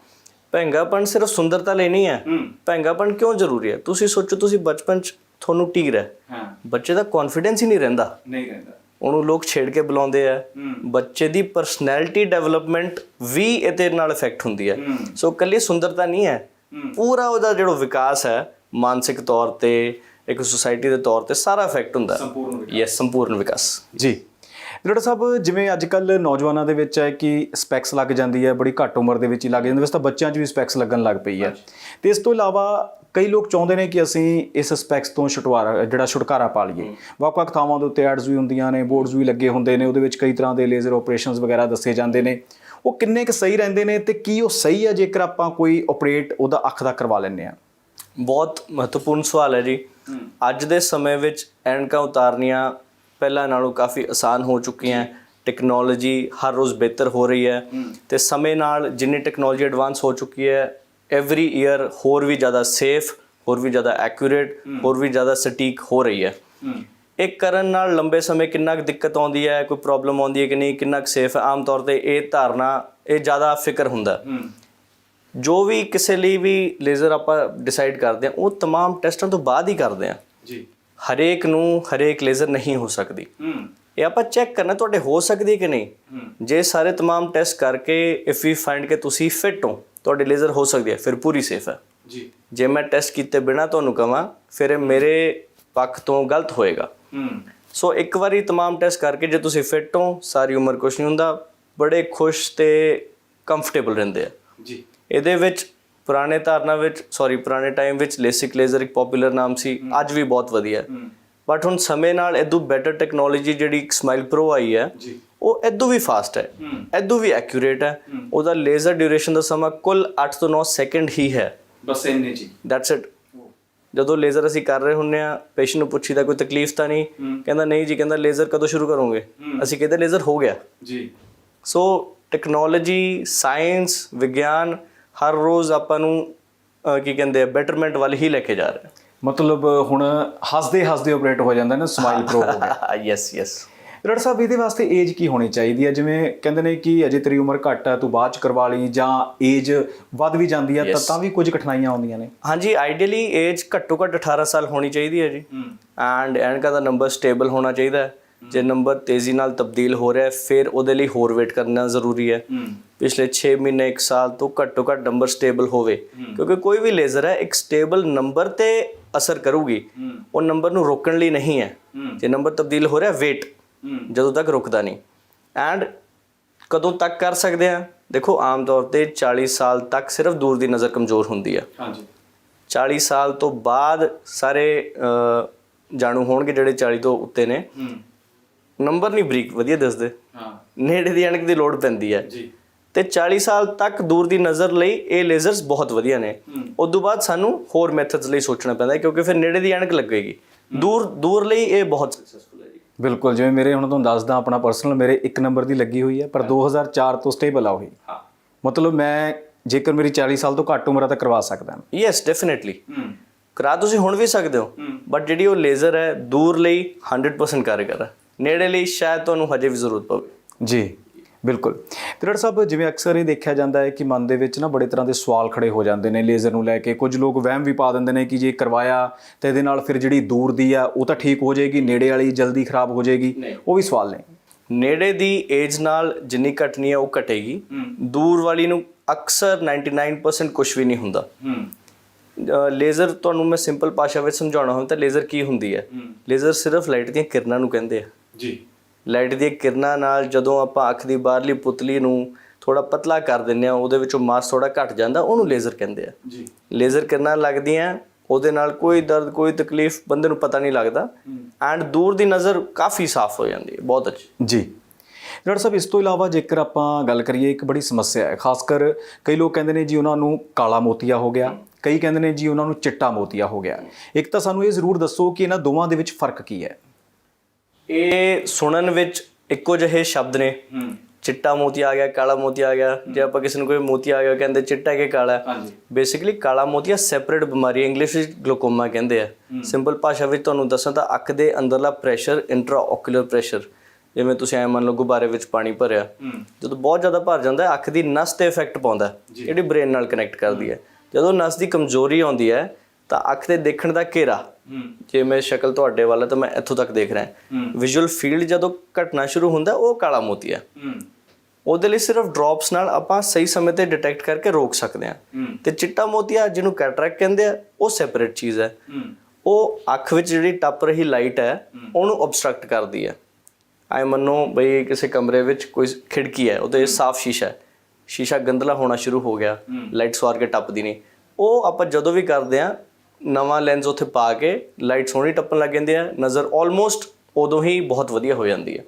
ਭੰਗਾਪਨ ਸਿਰਫ ਸੁੰਦਰਤਾ ਲਈ ਨਹੀਂ ਹੈ। ਭੰਗਾਪਨ ਕਿਉਂ ਜ਼ਰੂਰੀ ਹੈ? ਤੁਸੀਂ ਸੋਚੋ ਤੁਸੀਂ ਬਚਪਨ ਚ ਤੁਹਾਨੂੰ ਟੀਰ ਹੈ। ਹਾਂ। ਬੱਚੇ ਦਾ ਕੌਨਫੀਡੈਂਸ ਹੀ ਨਹੀਂ ਰਹਿੰਦਾ। ਨਹੀਂ ਰਹਿੰਦਾ। ਉਹਨੂੰ ਲੋਕ ਛੇੜ ਕੇ ਬੁਲਾਉਂਦੇ ਆ। ਬੱਚੇ ਦੀ ਪਰਸਨੈਲਿਟੀ ਡਿਵੈਲਪਮੈਂਟ ਵੀ ਇਹਦੇ ਨਾਲ ਇਫੈਕਟ ਹੁੰਦੀ ਹੈ। ਸੋ ਕੱਲੀ ਸੁੰਦਰਤਾ ਨਹੀਂ ਹੈ। ਪੂਰਾ ਉਹਦਾ ਜਿਹੜਾ ਵਿਕਾਸ ਹੈ ਮਾਨਸਿਕ ਤੌਰ ਤੇ ਇੱਕ ਸੁਸਾਇਟੀ ਦੇ ਤੌਰ ਤੇ ਸਾਰਾ ਇਫੈਕਟ ਹੁੰਦਾ। ਸੰਪੂਰਨ ਯੈਸ ਸੰਪੂਰਨ ਵਿਕਾਸ। ਜੀ। ਡਾਕਟਰ ਸਾਹਿਬ ਜਿਵੇਂ ਅੱਜ ਕੱਲ ਨੌਜਵਾਨਾਂ ਦੇ ਵਿੱਚ ਹੈ ਕਿ ਸਪੈਕਸ ਲੱਗ ਜਾਂਦੀ ਹੈ ਬੜੀ ਘੱਟ ਉਮਰ ਦੇ ਵਿੱਚ ਹੀ ਲੱਗ ਜਾਂਦੀ ਵੈਸੇ ਤਾਂ ਬੱਚਿਆਂ 'ਚ ਵੀ ਸਪੈਕਸ ਲੱਗਣ ਲੱਗ ਪਈ ਹੈ। ਤੇ ਇਸ ਤੋਂ ਇਲਾਵਾ ਕਈ ਲੋਕ ਚਾਹੁੰਦੇ ਨੇ ਕਿ ਅਸੀਂ ਇਸ ਸਪੈਕਸ ਤੋਂ ਛੁਟਕਾਰਾ ਜਿਹੜਾ ਛੁਟਕਾਰਾ ਪਾ ਲਈਏ। ਵੱਖ-ਵੱਖ ਥਾਵਾਂ ਦੇ ਉੱਤੇ ਐਡਸ ਵੀ ਹੁੰਦੀਆਂ ਨੇ ਬੋਰਡਸ ਵੀ ਲੱਗੇ ਹੁੰਦੇ ਨੇ ਉਹਦੇ ਵਿੱਚ ਕਈ ਤਰ੍ਹਾਂ ਦੇ ਲੇਜ਼ਰ ਆਪਰੇਸ਼ਨਸ ਵਗੈਰਾ ਦੱਸੇ ਜਾਂਦੇ ਨੇ। ਉਹ ਕਿੰਨੇ ਕੁ ਸਹੀ ਰਹਿੰਦੇ ਨੇ ਤੇ ਕੀ ਉਹ ਸਹੀ ਹੈ ਜੇਕਰ ਆਪਾਂ ਕੋਈ ਆਪਰੇਟ ਉਹਦਾ ਅੱਖ ਦਾ ਕਰਵਾ ਲੈਂਦੇ ਆ ਬਹੁਤ ਮਹੱਤਵਪੂਰਨ ਸਵਾਲ ਹੈ ਜੀ। ਅੱਜ ਦੇ ਸਮੇਂ ਵਿੱਚ ਐਨਕਾਂ ਉਤਾਰਨੀਆਂ ਪਹਿਲਾਂ ਨਾਲੋਂ ਕਾਫੀ ਆਸਾਨ ਹੋ ਚੁੱਕੀਆਂ ਟੈਕਨੋਲੋਜੀ ਹਰ ਰੋਜ਼ ਬਿਹਤਰ ਹੋ ਰਹੀ ਹੈ। ਤੇ ਸਮੇਂ ਨਾਲ ਜਿੰਨੀ ਟੈਕਨੋਲੋਜੀ ਐਡਵਾਂਸ ਹੋ ਚੁੱਕੀ ਹੈ ਐਵਰੀ ਈਅਰ ਹੋਰ ਵੀ ਜ਼ਿਆਦਾ ਸੇਫ ਹੋਰ ਵੀ ਜ਼ਿਆਦਾ ਐਕੂਰੇਟ ਹੋਰ ਵੀ ਜ਼ਿਆਦਾ ਸਟੀਕ ਹੋ ਰਹੀ ਹੈ। ਇਹ ਕਰਨ ਨਾਲ ਲੰਬੇ ਸਮੇਂ ਕਿੰਨਾ ਕੁ ਦਿੱਕਤ ਆਉਂਦੀ ਹੈ ਕੋਈ ਪ੍ਰੋਬਲਮ ਆਉਂਦੀ ਹੈ ਕਿ ਨਹੀਂ ਕਿੰਨਾ ਕੁ ਸੇਫ ਹੈ? ਆਮ ਤੌਰ ਤੇ ਇਹ ਧਾਰਨਾ ਇਹ ਜ਼ਿਆਦਾ ਫਿਕਰ ਹੁੰਦਾ। ਜੋ ਵੀ ਕਿਸੇ ਲਈ ਵੀ ਲੇਜ਼ਰ ਆਪਾਂ ਡਿਸਾਈਡ ਕਰਦੇ ਆ ਉਹ तमाम ਟੈਸਟਾਂ ਤੋਂ ਬਾਅਦ ਹੀ ਕਰਦੇ ਆ ਜੀ ਹਰੇਕ ਨੂੰ ਹਰੇਕ ਲੇਜ਼ਰ ਨਹੀਂ ਹੋ ਸਕਦੀ ਹੂੰ ਇਹ ਆਪਾਂ ਚੈੱਕ ਕਰਨਾ ਤੁਹਾਡੇ ਹੋ ਸਕਦੀ ਹੈ ਕਿ ਨਹੀਂ ਜੇ ਸਾਰੇ तमाम ਟੈਸਟ ਕਰਕੇ ਇਫ ਵੀ ਫਾਈਂਡ ਕਿ ਤੁਸੀਂ ਫਿਟ ਹੋ ਤੁਹਾਡੇ ਲੇਜ਼ਰ ਹੋ ਸਕਦੀ ਹੈ ਫਿਰ ਪੂਰੀ ਸੇਫ ਹੈ ਜੀ ਜੇ ਮੈਂ ਟੈਸਟ ਕੀਤੇ ਬਿਨਾ ਤੁਹਾਨੂੰ ਕਹਾਂ ਫਿਰ ਇਹ ਮੇਰੇ ਪੱਖ ਤੋਂ ਗਲਤ ਹੋਏਗਾ ਹੂੰ ਸੋ ਇੱਕ ਵਾਰੀ तमाम ਟੈਸਟ ਕਰਕੇ ਜੇ ਤੁਸੀਂ ਫਿਟ ਹੋ ਸਾਰੀ ਉਮਰ ਕੁਝ ਨਹੀਂ ਹੁੰਦਾ ਬੜੇ ਖੁਸ਼ ਤੇ ਕੰਫਰਟੇਬਲ ਰਹਿੰਦੇ ਆ ਜੀ ਇਹਦੇ ਵਿੱਚ ਪੁਰਾਣੇ ਧਾਰਨਾ ਵਿੱਚ ਸੌਰੀ ਪੁਰਾਣੇ ਟਾਈਮ ਵਿੱਚ ਲੇਸਿਕ ਲੇਜ਼ਰ ਇੱਕ ਪਪੂਲਰ ਨਾਮ ਸੀ ਅੱਜ ਵੀ ਬਹੁਤ ਵਧੀਆ ਬਟ ਹੁਣ ਸਮੇਂ ਨਾਲ ਇਦੋਂ ਬੈਟਰ ਟੈਕਨੋਲੋਜੀ ਜਿਹੜੀ ਸਮਾਈਲ ਪ੍ਰੋ ਆਈ ਹੈ ਉਹ ਇਦੋਂ ਵੀ ਫਾਸਟ ਹੈ ਇਦੋਂ ਵੀ ਐਕਿਊਰੇਟ ਹੈ। ਉਹਦਾ ਲੇਜ਼ਰ ਡਿਊਰੇਸ਼ਨ ਦਾ ਸਮਾਂ ਕੁੱਲ 8 ਤੋਂ 9 ਸੈਕਿੰਡ ਹੀ ਹੈ। ਬਸ ਇੰਨੇ ਜੀ। ਦੈਟਸ ਇਟ ਜਦੋਂ ਲੇਜ਼ਰ ਅਸੀਂ ਕਰ ਰਹੇ ਹੁੰਨੇ ਆ ਪੇਸ਼ੈਂਟ ਨੂੰ ਪੁੱਛੀਦਾ ਕੋਈ ਤਕਲੀਫ ਤਾਂ ਨਹੀਂ ਕਹਿੰਦਾ ਨਹੀਂ ਜੀ ਕਹਿੰਦਾ ਲੇਜ਼ਰ ਕਦੋਂ ਸ਼ੁਰੂ ਕਰੋਗੇ? ਅਸੀਂ ਕਹਿੰਦੇ ਲੇਜ਼ਰ ਹੋ ਗਿਆ। ਜੀ। ਸੋ ਟੈਕਨੋਲੋਜੀ ਸਾਇੰਸ ਵਿਗਿਆਨ ਹਰ ਰੋਜ਼ ਆਪਾਂ ਨੂੰ ਕੀ ਕਹਿੰਦੇ ਆ ਬੈਟਰਮੈਂਟ ਵੱਲ ਹੀ ਲੈ ਕੇ ਜਾ ਰਿਹਾ। ਮਤਲਬ ਹੁਣ ਹੱਸਦੇ ਹੱਸਦੇ ਆਪਰੇਟ ਹੋ ਜਾਂਦਾ ਨਾ ਸਮਾਈਲ ਪ੍ਰੋ ਹੋ ਗਿਆ। *laughs* ਯੈਸ ਯੈਸ ਡਾਕਟਰ ਸਾਹਿਬ ਇਹਦੇ ਵਾਸਤੇ ਏਜ ਕੀ ਹੋਣੀ ਚਾਹੀਦੀ ਹੈ? ਜਿਵੇਂ ਕਹਿੰਦੇ ਨੇ ਕਿ ਅਜੇ ਤੇਰੀ ਉਮਰ ਘੱਟ ਹੈ ਤੂੰ ਬਾਅਦ ਚ ਕਰਵਾ ਲਈ ਜਾਂ ਏਜ ਵੱਧ ਵੀ ਜਾਂਦੀ ਹੈ ਤਾਂ ਤਾਂ ਵੀ ਕੁਝ ਕਠਿਨਾਈਆਂ ਆਉਂਦੀਆਂ ਨੇ? ਹਾਂਜੀ ਆਈਡੀਅਲੀ ਏਜ ਘੱਟੋ ਘੱਟ 18 ਸਾਲ ਹੋਣੀ ਚਾਹੀਦੀ ਹੈ ਜੀ। ਐਂਡ ਐਨਕਾ ਦਾ ਨੰਬਰ ਸਟੇਬਲ ਹੋਣਾ ਚਾਹੀਦਾ ਹੈ। ਜੇ ਨੰਬਰ ਤੇਜ਼ੀ ਨਾਲ ਤਬਦੀਲ ਹੋ ਰਿਹਾ ਹੈ ਫਿਰ ਉਹਦੇ ਲਈ ਹੋਰ ਵੇਟ ਕਰਨਾ ਜ਼ਰੂਰੀ ਹੈ। ਪਿਛਲੇ 6 ਮਹੀਨੇ 1 ਸਾਲ ਤੋਂ ਘੱਟੋ ਘੱਟ ਨੰਬਰ ਸਟੇਬਲ ਹੋਵੇ। ਕਿਉਂਕਿ ਕੋਈ ਵੀ ਲੇਜ਼ਰ ਹੈ ਇੱਕ ਸਟੇਬਲ ਨੰਬਰ ਤੇ ਅਸਰ ਕਰੂਗੀ। ਉਹ ਨੰਬਰ ਨੂੰ ਰੋਕਣ ਲਈ ਨਹੀਂ ਹੈ। ਜੇ ਨੰਬਰ ਤਬਦੀਲ ਹੋ ਰਿਹਾ ਵੇਟ ਜਦੋਂ ਤੱਕ ਰੁਕਦਾ ਨਹੀਂ। ਐਂਡ ਕਦੋਂ ਤੱਕ ਕਰ ਸਕਦੇ ਆ ਦੇਖੋ ਆਮ ਤੌਰ ਤੇ 40 ਸਾਲ ਤੱਕ ਸਿਰਫ ਦੂਰ ਦੀ ਨਜ਼ਰ ਕਮਜ਼ੋਰ ਹੁੰਦੀ ਆ ਹਾਂਜੀ। 40 ਸਾਲ ਤੋਂ ਬਾਅਦ ਸਾਰੇ ਜਾਣੂ ਹੋਣਗੇ ਜਿਹੜੇ 40 ਤੋਂ ਉੱਤੇ ਨੇ। ਨੰਬਰ ਨਹੀਂ ਬਰੀਕ ਵਧੀਆ ਦੱਸਦੇ। ਹਾਂ। ਨੇੜੇ ਦੀ ਐਨਕ ਦੀ ਲੋੜ ਪੈਂਦੀ ਹੈ। ਜੀ। ਤੇ 40 ਸਾਲ ਤੱਕ ਦੂਰ ਦੀ ਨਜ਼ਰ ਲਈ ਇਹ ਲੇਜ਼ਰਸ ਬਹੁਤ ਵਧੀਆ ਨੇ। ਉਸ ਤੋਂ ਬਾਅਦ ਸਾਨੂੰ ਹੋਰ ਮੈਥਡਸ ਲਈ ਸੋਚਣਾ ਪੈਂਦਾ ਹੈ ਕਿਉਂਕਿ ਫਿਰ ਨੇੜੇ ਦੀ ਐਨਕ ਲੱਗੇਗੀ। ਦੂਰ ਦੂਰ ਲਈ ਇਹ ਬਹੁਤ ਸਕਸੈਸਫੁਲ ਹੈ ਜੀ। ਬਿਲਕੁਲ ਜਿਵੇਂ ਮੇਰੇ ਹੁਣ ਤੁਹਾਨੂੰ ਦੱਸਦਾ ਆਪਣਾ ਪਰਸਨਲ ਮੇਰੇ 1 ਨੰਬਰ ਦੀ ਲੱਗੀ ਹੋਈ ਹੈ ਪਰ 2004 ਤੋਂ ਸਟੇਬਲ ਆ ਉਹੀ ਹਾਂ। ਮਤਲਬ ਮੈਂ ਜੇਕਰ ਮੇਰੀ 40 ਸਾਲ ਤੋਂ ਘੱਟ ਉਮਰ ਹੈ ਤਾਂ ਕਰਵਾ ਸਕਦਾ ਹਾਂ। ਯੈਸ ਡੈਫੀਨਿਟਲੀ ਕਰਾ ਤੁਸੀਂ ਹੁਣ ਵੀ ਸਕਦੇ ਹੋ। ਬਟ ਜਿਹੜੀ ਉਹ ਲੇਜ਼ਰ ਹੈ ਦੂਰ ਲਈ 100% ਕਾਰਗਰ ਹੈ। ਨੇੜੇ ਲਈ ਸ਼ਾਇਦ ਤੁਹਾਨੂੰ ਹਜੇ ਵੀ ਜ਼ਰੂਰਤ ਪਵੇ। ਜੀ ਬਿਲਕੁਲ। ਤੇ ਡਾਕਟਰ ਸਾਹਿਬ ਜਿਵੇਂ ਅਕਸਰ ਇਹ ਦੇਖਿਆ ਜਾਂਦਾ ਹੈ ਕਿ ਮਨ ਦੇ ਵਿੱਚ ਨਾ ਬੜੇ ਤਰ੍ਹਾਂ ਦੇ ਸਵਾਲ ਖੜੇ ਹੋ ਜਾਂਦੇ ਨੇ ਲੇਜ਼ਰ ਨੂੰ ਲੈ ਕੇ। ਕੁਝ ਲੋਕ ਵਹਿਮ ਵੀ ਪਾ ਦਿੰਦੇ ਨੇ ਕਿ ਜੇ ਕਰਵਾਇਆ ਤੇ ਇਹਦੇ ਨਾਲ ਫਿਰ ਜਿਹੜੀ ਦੂਰ ਦੀ ਆ ਉਹ ਤਾਂ ਠੀਕ ਹੋ ਜਾਏਗੀ ਨੇੜੇ ਵਾਲੀ ਜਲਦੀ ਖਰਾਬ ਹੋ ਜਾਏਗੀ। ਉਹ ਵੀ ਸਵਾਲ ਨੇ। ਨੇੜੇ ਦੀ ਏਜ ਨਾਲ ਜਿੰਨੀ ਘਟਣੀ ਹੈ ਉਹ ਘਟੇਗੀ। ਦੂਰ ਵਾਲੀ ਨੂੰ ਅਕਸਰ 99% ਕੁਝ ਵੀ ਨਹੀਂ ਹੁੰਦਾ। ਲੇਜ਼ਰ ਤੁਹਾਨੂੰ ਮੈਂ ਸਿੰਪਲ ਭਾਸ਼ਾ ਵਿੱਚ ਸਮਝਾਉਣਾ ਹੋਵੇ ਤਾਂ ਲੇਜ਼ਰ ਕੀ ਹੁੰਦੀ ਹੈ? ਲੇਜ਼ਰ ਸਿਰਫ ਲਾਈਟ ਦੀਆਂ ਕਿਰਨਾਂ ਨੂੰ ਕਹਿੰਦੇ ਆ। ਜੀ। ਲਾਈਟ ਦੀਆਂ ਕਿਰਨਾਂ ਨਾਲ ਜਦੋਂ ਆਪਾਂ ਅੱਖ ਦੀ ਬਾਹਰਲੀ ਪੁਤਲੀ ਨੂੰ ਥੋੜਾ ਪਤਲਾ ਕਰ ਦਿੰਨੇ ਆ ਉਹਦੇ ਵਿੱਚੋਂ ਮਾਸ ਥੋੜਾ ਘਟ ਜਾਂਦਾ ਉਹਨੂੰ ਲੇਜ਼ਰ ਕਹਿੰਦੇ ਆ। ਜੀ। ਲੇਜ਼ਰ ਕਿਰਨਾਂ ਲੱਗਦੀਆਂ ਉਹਦੇ ਨਾਲ ਕੋਈ ਦਰਦ ਕੋਈ ਤਕਲੀਫ ਬੰਦੇ ਨੂੰ ਪਤਾ ਨਹੀਂ ਲੱਗਦਾ ਐਂਡ ਦੂਰ ਦੀ ਨਜ਼ਰ ਕਾਫੀ ਸਾਫ਼ ਹੋ ਜਾਂਦੀ ਹੈ ਬਹੁਤ ਅੱਛੀ। ਜੀ। ਡਾਕਟਰ ਸਾਹਿਬ ਇਸ ਤੋਂ ਇਲਾਵਾ ਜੇਕਰ ਆਪਾਂ ਗੱਲ ਕਰੀਏ ਇੱਕ ਬੜੀ ਸਮੱਸਿਆ ਹੈ ਖਾਸ ਕਰ ਕਈ ਲੋਕ ਕਹਿੰਦੇ ਨੇ ਜੀ ਉਹਨਾਂ ਨੂੰ ਕਾਲਾ ਮੋਤੀਆ ਹੋ ਗਿਆ। ਕਈ ਕਹਿੰਦੇ ਨੇ ਜੀ ਉਹਨਾਂ ਨੂੰ ਚਿੱਟਾ ਮੋਤੀਆ ਹੋ ਗਿਆ। ਇੱਕ ਤਾਂ ਸਾਨੂੰ ਇਹ ਜ਼ਰੂਰ ਦੱਸੋ ਕਿ ਇਹਨਾਂ ਦੋਵਾਂ ਦੇ ਵਿੱਚ ਫ਼ਰਕ ਕੀ ਹੈ। ਇਹ ਸੁਣਨ ਵਿੱਚ ਇੱਕੋ ਜਿਹੇ ਸ਼ਬਦ ਨੇ। ਚਿੱਟਾ ਮੋਤੀ ਆ ਗਿਆ ਕਾਲਾ ਮੋਤੀ ਆ ਗਿਆ। ਜੇ ਆਪਾਂ ਕਿਸੇ ਨੂੰ ਕੋਈ ਮੋਤੀ ਆ ਗਿਆ ਕਹਿੰਦੇ ਚਿੱਟਾ ਕਿ ਕਾਲਾ ਹਾਂਜੀ। ਬੇਸਿਕਲੀ ਕਾਲਾ ਮੋਤੀਆ ਸੈਪਰੇਟ ਬਿਮਾਰੀ ਇੰਗਲਿਸ਼ ਵਿੱਚ ਗਲੋਕੋਮਾ ਕਹਿੰਦੇ ਆ। ਸਿੰਪਲ ਭਾਸ਼ਾ ਵਿੱਚ ਤੁਹਾਨੂੰ ਦੱਸਾਂ ਤਾਂ ਅੱਖ ਦੇ ਅੰਦਰਲਾ ਪ੍ਰੈਸ਼ਰ ਇੰਟਰਾਓਕੂਲਰ ਪ੍ਰੈਸ਼ਰ ਜਿਵੇਂ ਤੁਸੀਂ ਐ ਮੰਨ ਲਓ ਗੁਬਾਰੇ ਵਿੱਚ ਪਾਣੀ ਭਰਿਆ। ਜਦੋਂ ਬਹੁਤ ਜ਼ਿਆਦਾ ਭਰ ਜਾਂਦਾ ਹੈ ਅੱਖ ਦੀ ਨਸ ਤੇ ਇਫੈਕਟ ਪਾਉਂਦਾ ਜਿਹੜੀ ਬ੍ਰੇਨ ਨਾਲ ਕਨੈਕਟ ਕਰਦੀ ਹੈ। ਜਦੋਂ ਨਸ ਦੀ ਕਮਜ਼ੋਰੀ ਆਉਂਦੀ ਹੈ ਤਾਂ ਅੱਖ ਦੇ ਦੇਖਣ ਦਾ ਘੇਰਾ। ਜੇ ਮੈਂ ਸ਼ਕਲ ਤੁਹਾਡੇ ਵੱਲ ਤਾਂ ਮੈਂ ਇੱਥੋਂ ਤੱਕ ਦੇਖ ਰਿਹਾ। ਵਿਜ਼ੂਅਲ ਫੀਲਡ ਜਦੋਂ ਘਟਣਾ ਸ਼ੁਰੂ ਹੁੰਦਾ ਉਹ ਕਾਲਾ ਮੋਤੀ ਹੈ। ਉਹਦੇ ਲਈ ਸਿਰਫ ਡ੍ਰੌਪਸ ਨਾਲ ਆਪਾਂ ਸਹੀ ਸਮੇਂ ਤੇ ਡਿਟੈਕਟ ਕਰਕੇ ਰੋਕ ਸਕਦੇ ਹਾਂ। ਤੇ ਚਿੱਟਾ ਮੋਤੀਆ ਜਿਹਨੂੰ ਕੈਟਰੈਕਟ ਕਹਿੰਦੇ ਆ ਉਹ ਸੈਪਰੇਟ ਚੀਜ਼ ਹੈ। ਉਹ ਅੱਖ ਵਿੱਚ ਜਿਹੜੀ ਟੱਪ ਰਹੀ ਲਾਈਟ ਹੈ ਉਹਨੂੰ obstruct ਕਰਦੀ ਹੈ। ਆਏ ਮੰਨੋ ਬਈ ਕਿਸੇ ਕਮਰੇ ਵਿੱਚ ਕੋਈ ਖਿੜਕੀ ਹੈ ਉਹਦੇ ਸਾਫ਼ ਸ਼ੀਸ਼ਾ ਹੈ। ਸ਼ੀਸ਼ਾ ਗੰਦਲਾ ਹੋਣਾ ਸ਼ੁਰੂ ਹੋ ਗਿਆ ਲਾਈਟ ਸਵਾਰ ਕੇ ਟੱਪਦੀ ਨਹੀਂ ਉਹ ਆਪਾਂ ਜਦੋਂ ਵੀ ਕਰਦੇ ਆ ਨਵਾਂ ਲੈਂਸ ਉੱਥੇ ਪਾ ਕੇ ਲਾਈਟ ਸੋਹਣੀ ਟੱਪਣ ਲੱਗ ਜਾਂਦੀ ਹੈ ਨਜ਼ਰ ਆਲਮੋਸਟ ਉਦੋਂ ਹੀ ਬਹੁਤ ਵਧੀਆ ਹੋ ਜਾਂਦੀ ਹੈ।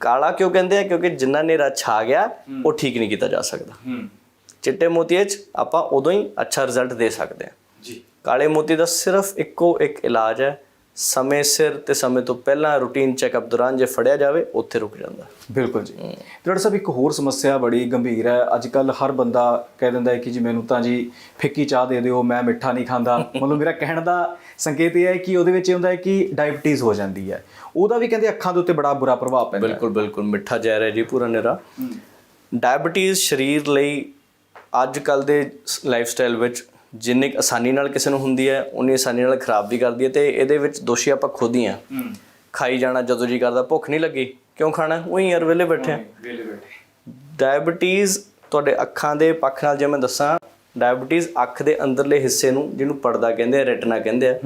ਕਾਲਾ ਕਿਉਂ ਕਹਿੰਦੇ ਆ? ਕਿਉਂਕਿ ਜਿੰਨਾ ਹਨੇਰਾ ਛਾ ਗਿਆ ਉਹ ਠੀਕ ਨਹੀਂ ਕੀਤਾ ਜਾ ਸਕਦਾ। ਚਿੱਟੇ ਮੋਤੀਏ 'ਚ ਆਪਾਂ ਉਦੋਂ ਹੀ ਅੱਛਾ ਰਿਜ਼ਲਟ ਦੇ ਸਕਦੇ ਹਾਂ। ਜੀ। ਕਾਲੇ ਮੋਤੀ ਦਾ ਸਿਰਫ ਇੱਕੋ ਇੱਕ ਇਲਾਜ ਹੈ ਸਮੇਂ ਸਿਰ ਤੇ ਸਮੇਂ ਤੋਂ ਪਹਿਲਾਂ ਰੂਟੀਨ ਚੈੱਕਅਪ ਦੌਰਾਨ ਜੇ ਫੜਿਆ ਜਾਵੇ ਉੱਥੇ ਰੁਕ ਜਾਂਦਾ। ਬਿਲਕੁਲ ਜੀ। ਡਾਕਟਰ ਸਾਹਿਬ ਇੱਕ ਹੋਰ ਸਮੱਸਿਆ ਬੜੀ ਗੰਭੀਰ ਹੈ। ਅੱਜ ਕੱਲ ਹਰ ਬੰਦਾ ਕਹਿ ਦਿੰਦਾ ਹੈ ਕਿ ਜੀ ਮੈਨੂੰ ਤਾਂ ਜੀ ਫਿੱਕੀ ਚਾਹ ਦੇ ਦਿਓ ਮੈਂ ਮਿੱਠਾ ਨਹੀਂ ਖਾਂਦਾ। *laughs* ਮਤਲਬ ਮੇਰਾ ਕਹਿਣ ਦਾ ਸੰਕੇਤ ਇਹ ਹੈ ਕਿ ਉਹਦੇ ਵਿੱਚ ਇਹ ਹੁੰਦਾ ਹੈ ਕਿ ਡਾਇਬੀਟੀਜ਼ ਹੋ ਜਾਂਦੀ ਹੈ। ਉਹਦਾ ਵੀ ਕਹਿੰਦੇ ਅੱਖਾਂ ਦੇ ਉੱਤੇ ਬੜਾ ਬੁਰਾ ਪ੍ਰਭਾਵ ਪੈਂਦਾ ਬਿਲਕੁਲ ਬਿਲਕੁਲ। ਮਿੱਠਾ ਜ਼ਹਿਰ ਹੈ ਜੀ ਪੂਰਾ ਨਿਰਾ। ਡਾਇਬੀਟੀਜ਼ ਸਰੀਰ ਲਈ ਅੱਜ ਕੱਲ ਦੇ ਲਾਈਫ ਸਟਾਈਲ ਵਿੱਚ ਜਿੰਨੀ ਆਸਾਨੀ ਨਾਲ ਕਿਸੇ ਨੂੰ ਹੁੰਦੀ ਹੈ ਉਨੀ ਆਸਾਨੀ ਨਾਲ ਖਰਾਬ ਵੀ ਕਰਦੀ ਹੈ ਤੇ ਇਹਦੇ ਵਿੱਚ ਦੋਸ਼ੀ ਆਪਾਂ ਖੁਦ ਹੀ ਆ ਖਾਈ ਜਾਣਾ ਜਦੋਂ ਜੀ ਕਰਦਾ ਭੁੱਖ ਨਹੀਂ ਲੱਗੀ ਕਿਉਂ ਖਾਣਾ? ਉਹੀ ਯਾਰ ਵੇਲੇ ਬੈਠੇ ਆ। ਵੇਲੇ ਬੈਠੇ। ਡਾਇਬੀਟੀਜ਼ ਤੁਹਾਡੇ ਅੱਖਾਂ ਦੇ ਪੱਖ ਨਾਲ ਜੇ ਮੈਂ ਦੱਸਾਂ ਡਾਇਬੀਟੀਜ਼ ਅੱਖ ਦੇ ਅੰਦਰਲੇ ਹਿੱਸੇ ਨੂੰ ਜਿਹਨੂੰ ਪਰਦਾ ਕਹਿੰਦੇ ਆ ਰੈਟਨਾ ਕਹਿੰਦੇ ਆ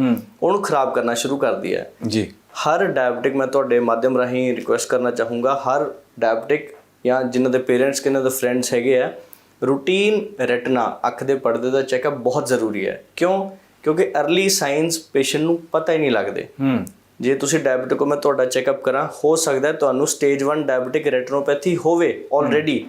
ਉਹਨੂੰ ਖਰਾਬ ਕਰਨਾ ਸ਼ੁਰੂ ਕਰਦੀ ਹੈ। ਜੀ। ਹਰ ਡਾਇਬੀਟਿਕ ਮੈਂ ਤੁਹਾਡੇ ਮਾਧਿਅਮ ਰਾਹੀਂ ਰਿਕੁਐਸਟ ਕਰਨਾ ਚਾਹੂੰਗਾ ਹਰ ਡਾਇਬੀਟਿਕ ਜਾਂ ਜਿਨ੍ਹਾਂ ਦੇ ਪੇਰੈਂਟਸ ਕਿਨਾਂ ਦੇ ਫਰੈਂਡਸ ਹੈਗੇ ਆ ਰੂਟੀਨ ਰੈਟਨਾ ਅੱਖ ਦੇ ਪਰਦੇ ਦਾ ਚੈੱਕਅਪ ਬਹੁਤ ਜ਼ਰੂਰੀ ਹੈ। ਕਿਉਂ? ਕਿਉਂਕਿ अर्ਲੀ ਸਾਈਨਸ ਪੇਸ਼ੈਂਟ ਨੂੰ ਪਤਾ ਹੀ ਨਹੀਂ ਲੱਗਦੇ। ਹੂੰ। ਜੇ ਤੁਸੀਂ ਡਾਇਬੀਟਿਕ ਹੋ ਮੈਂ ਤੁਹਾਡਾ ਚੈੱਕਅਪ ਕਰਾਂ। ਹੋ ਸਕਦਾ ਤੁਹਾਨੂੰ ਸਟੇਜ 1 ਡਾਇਬੀਟਿਕ ਰੈਟਨੋਪੈਥੀ ਹੋਵੇ ਆਲਰੇਡੀ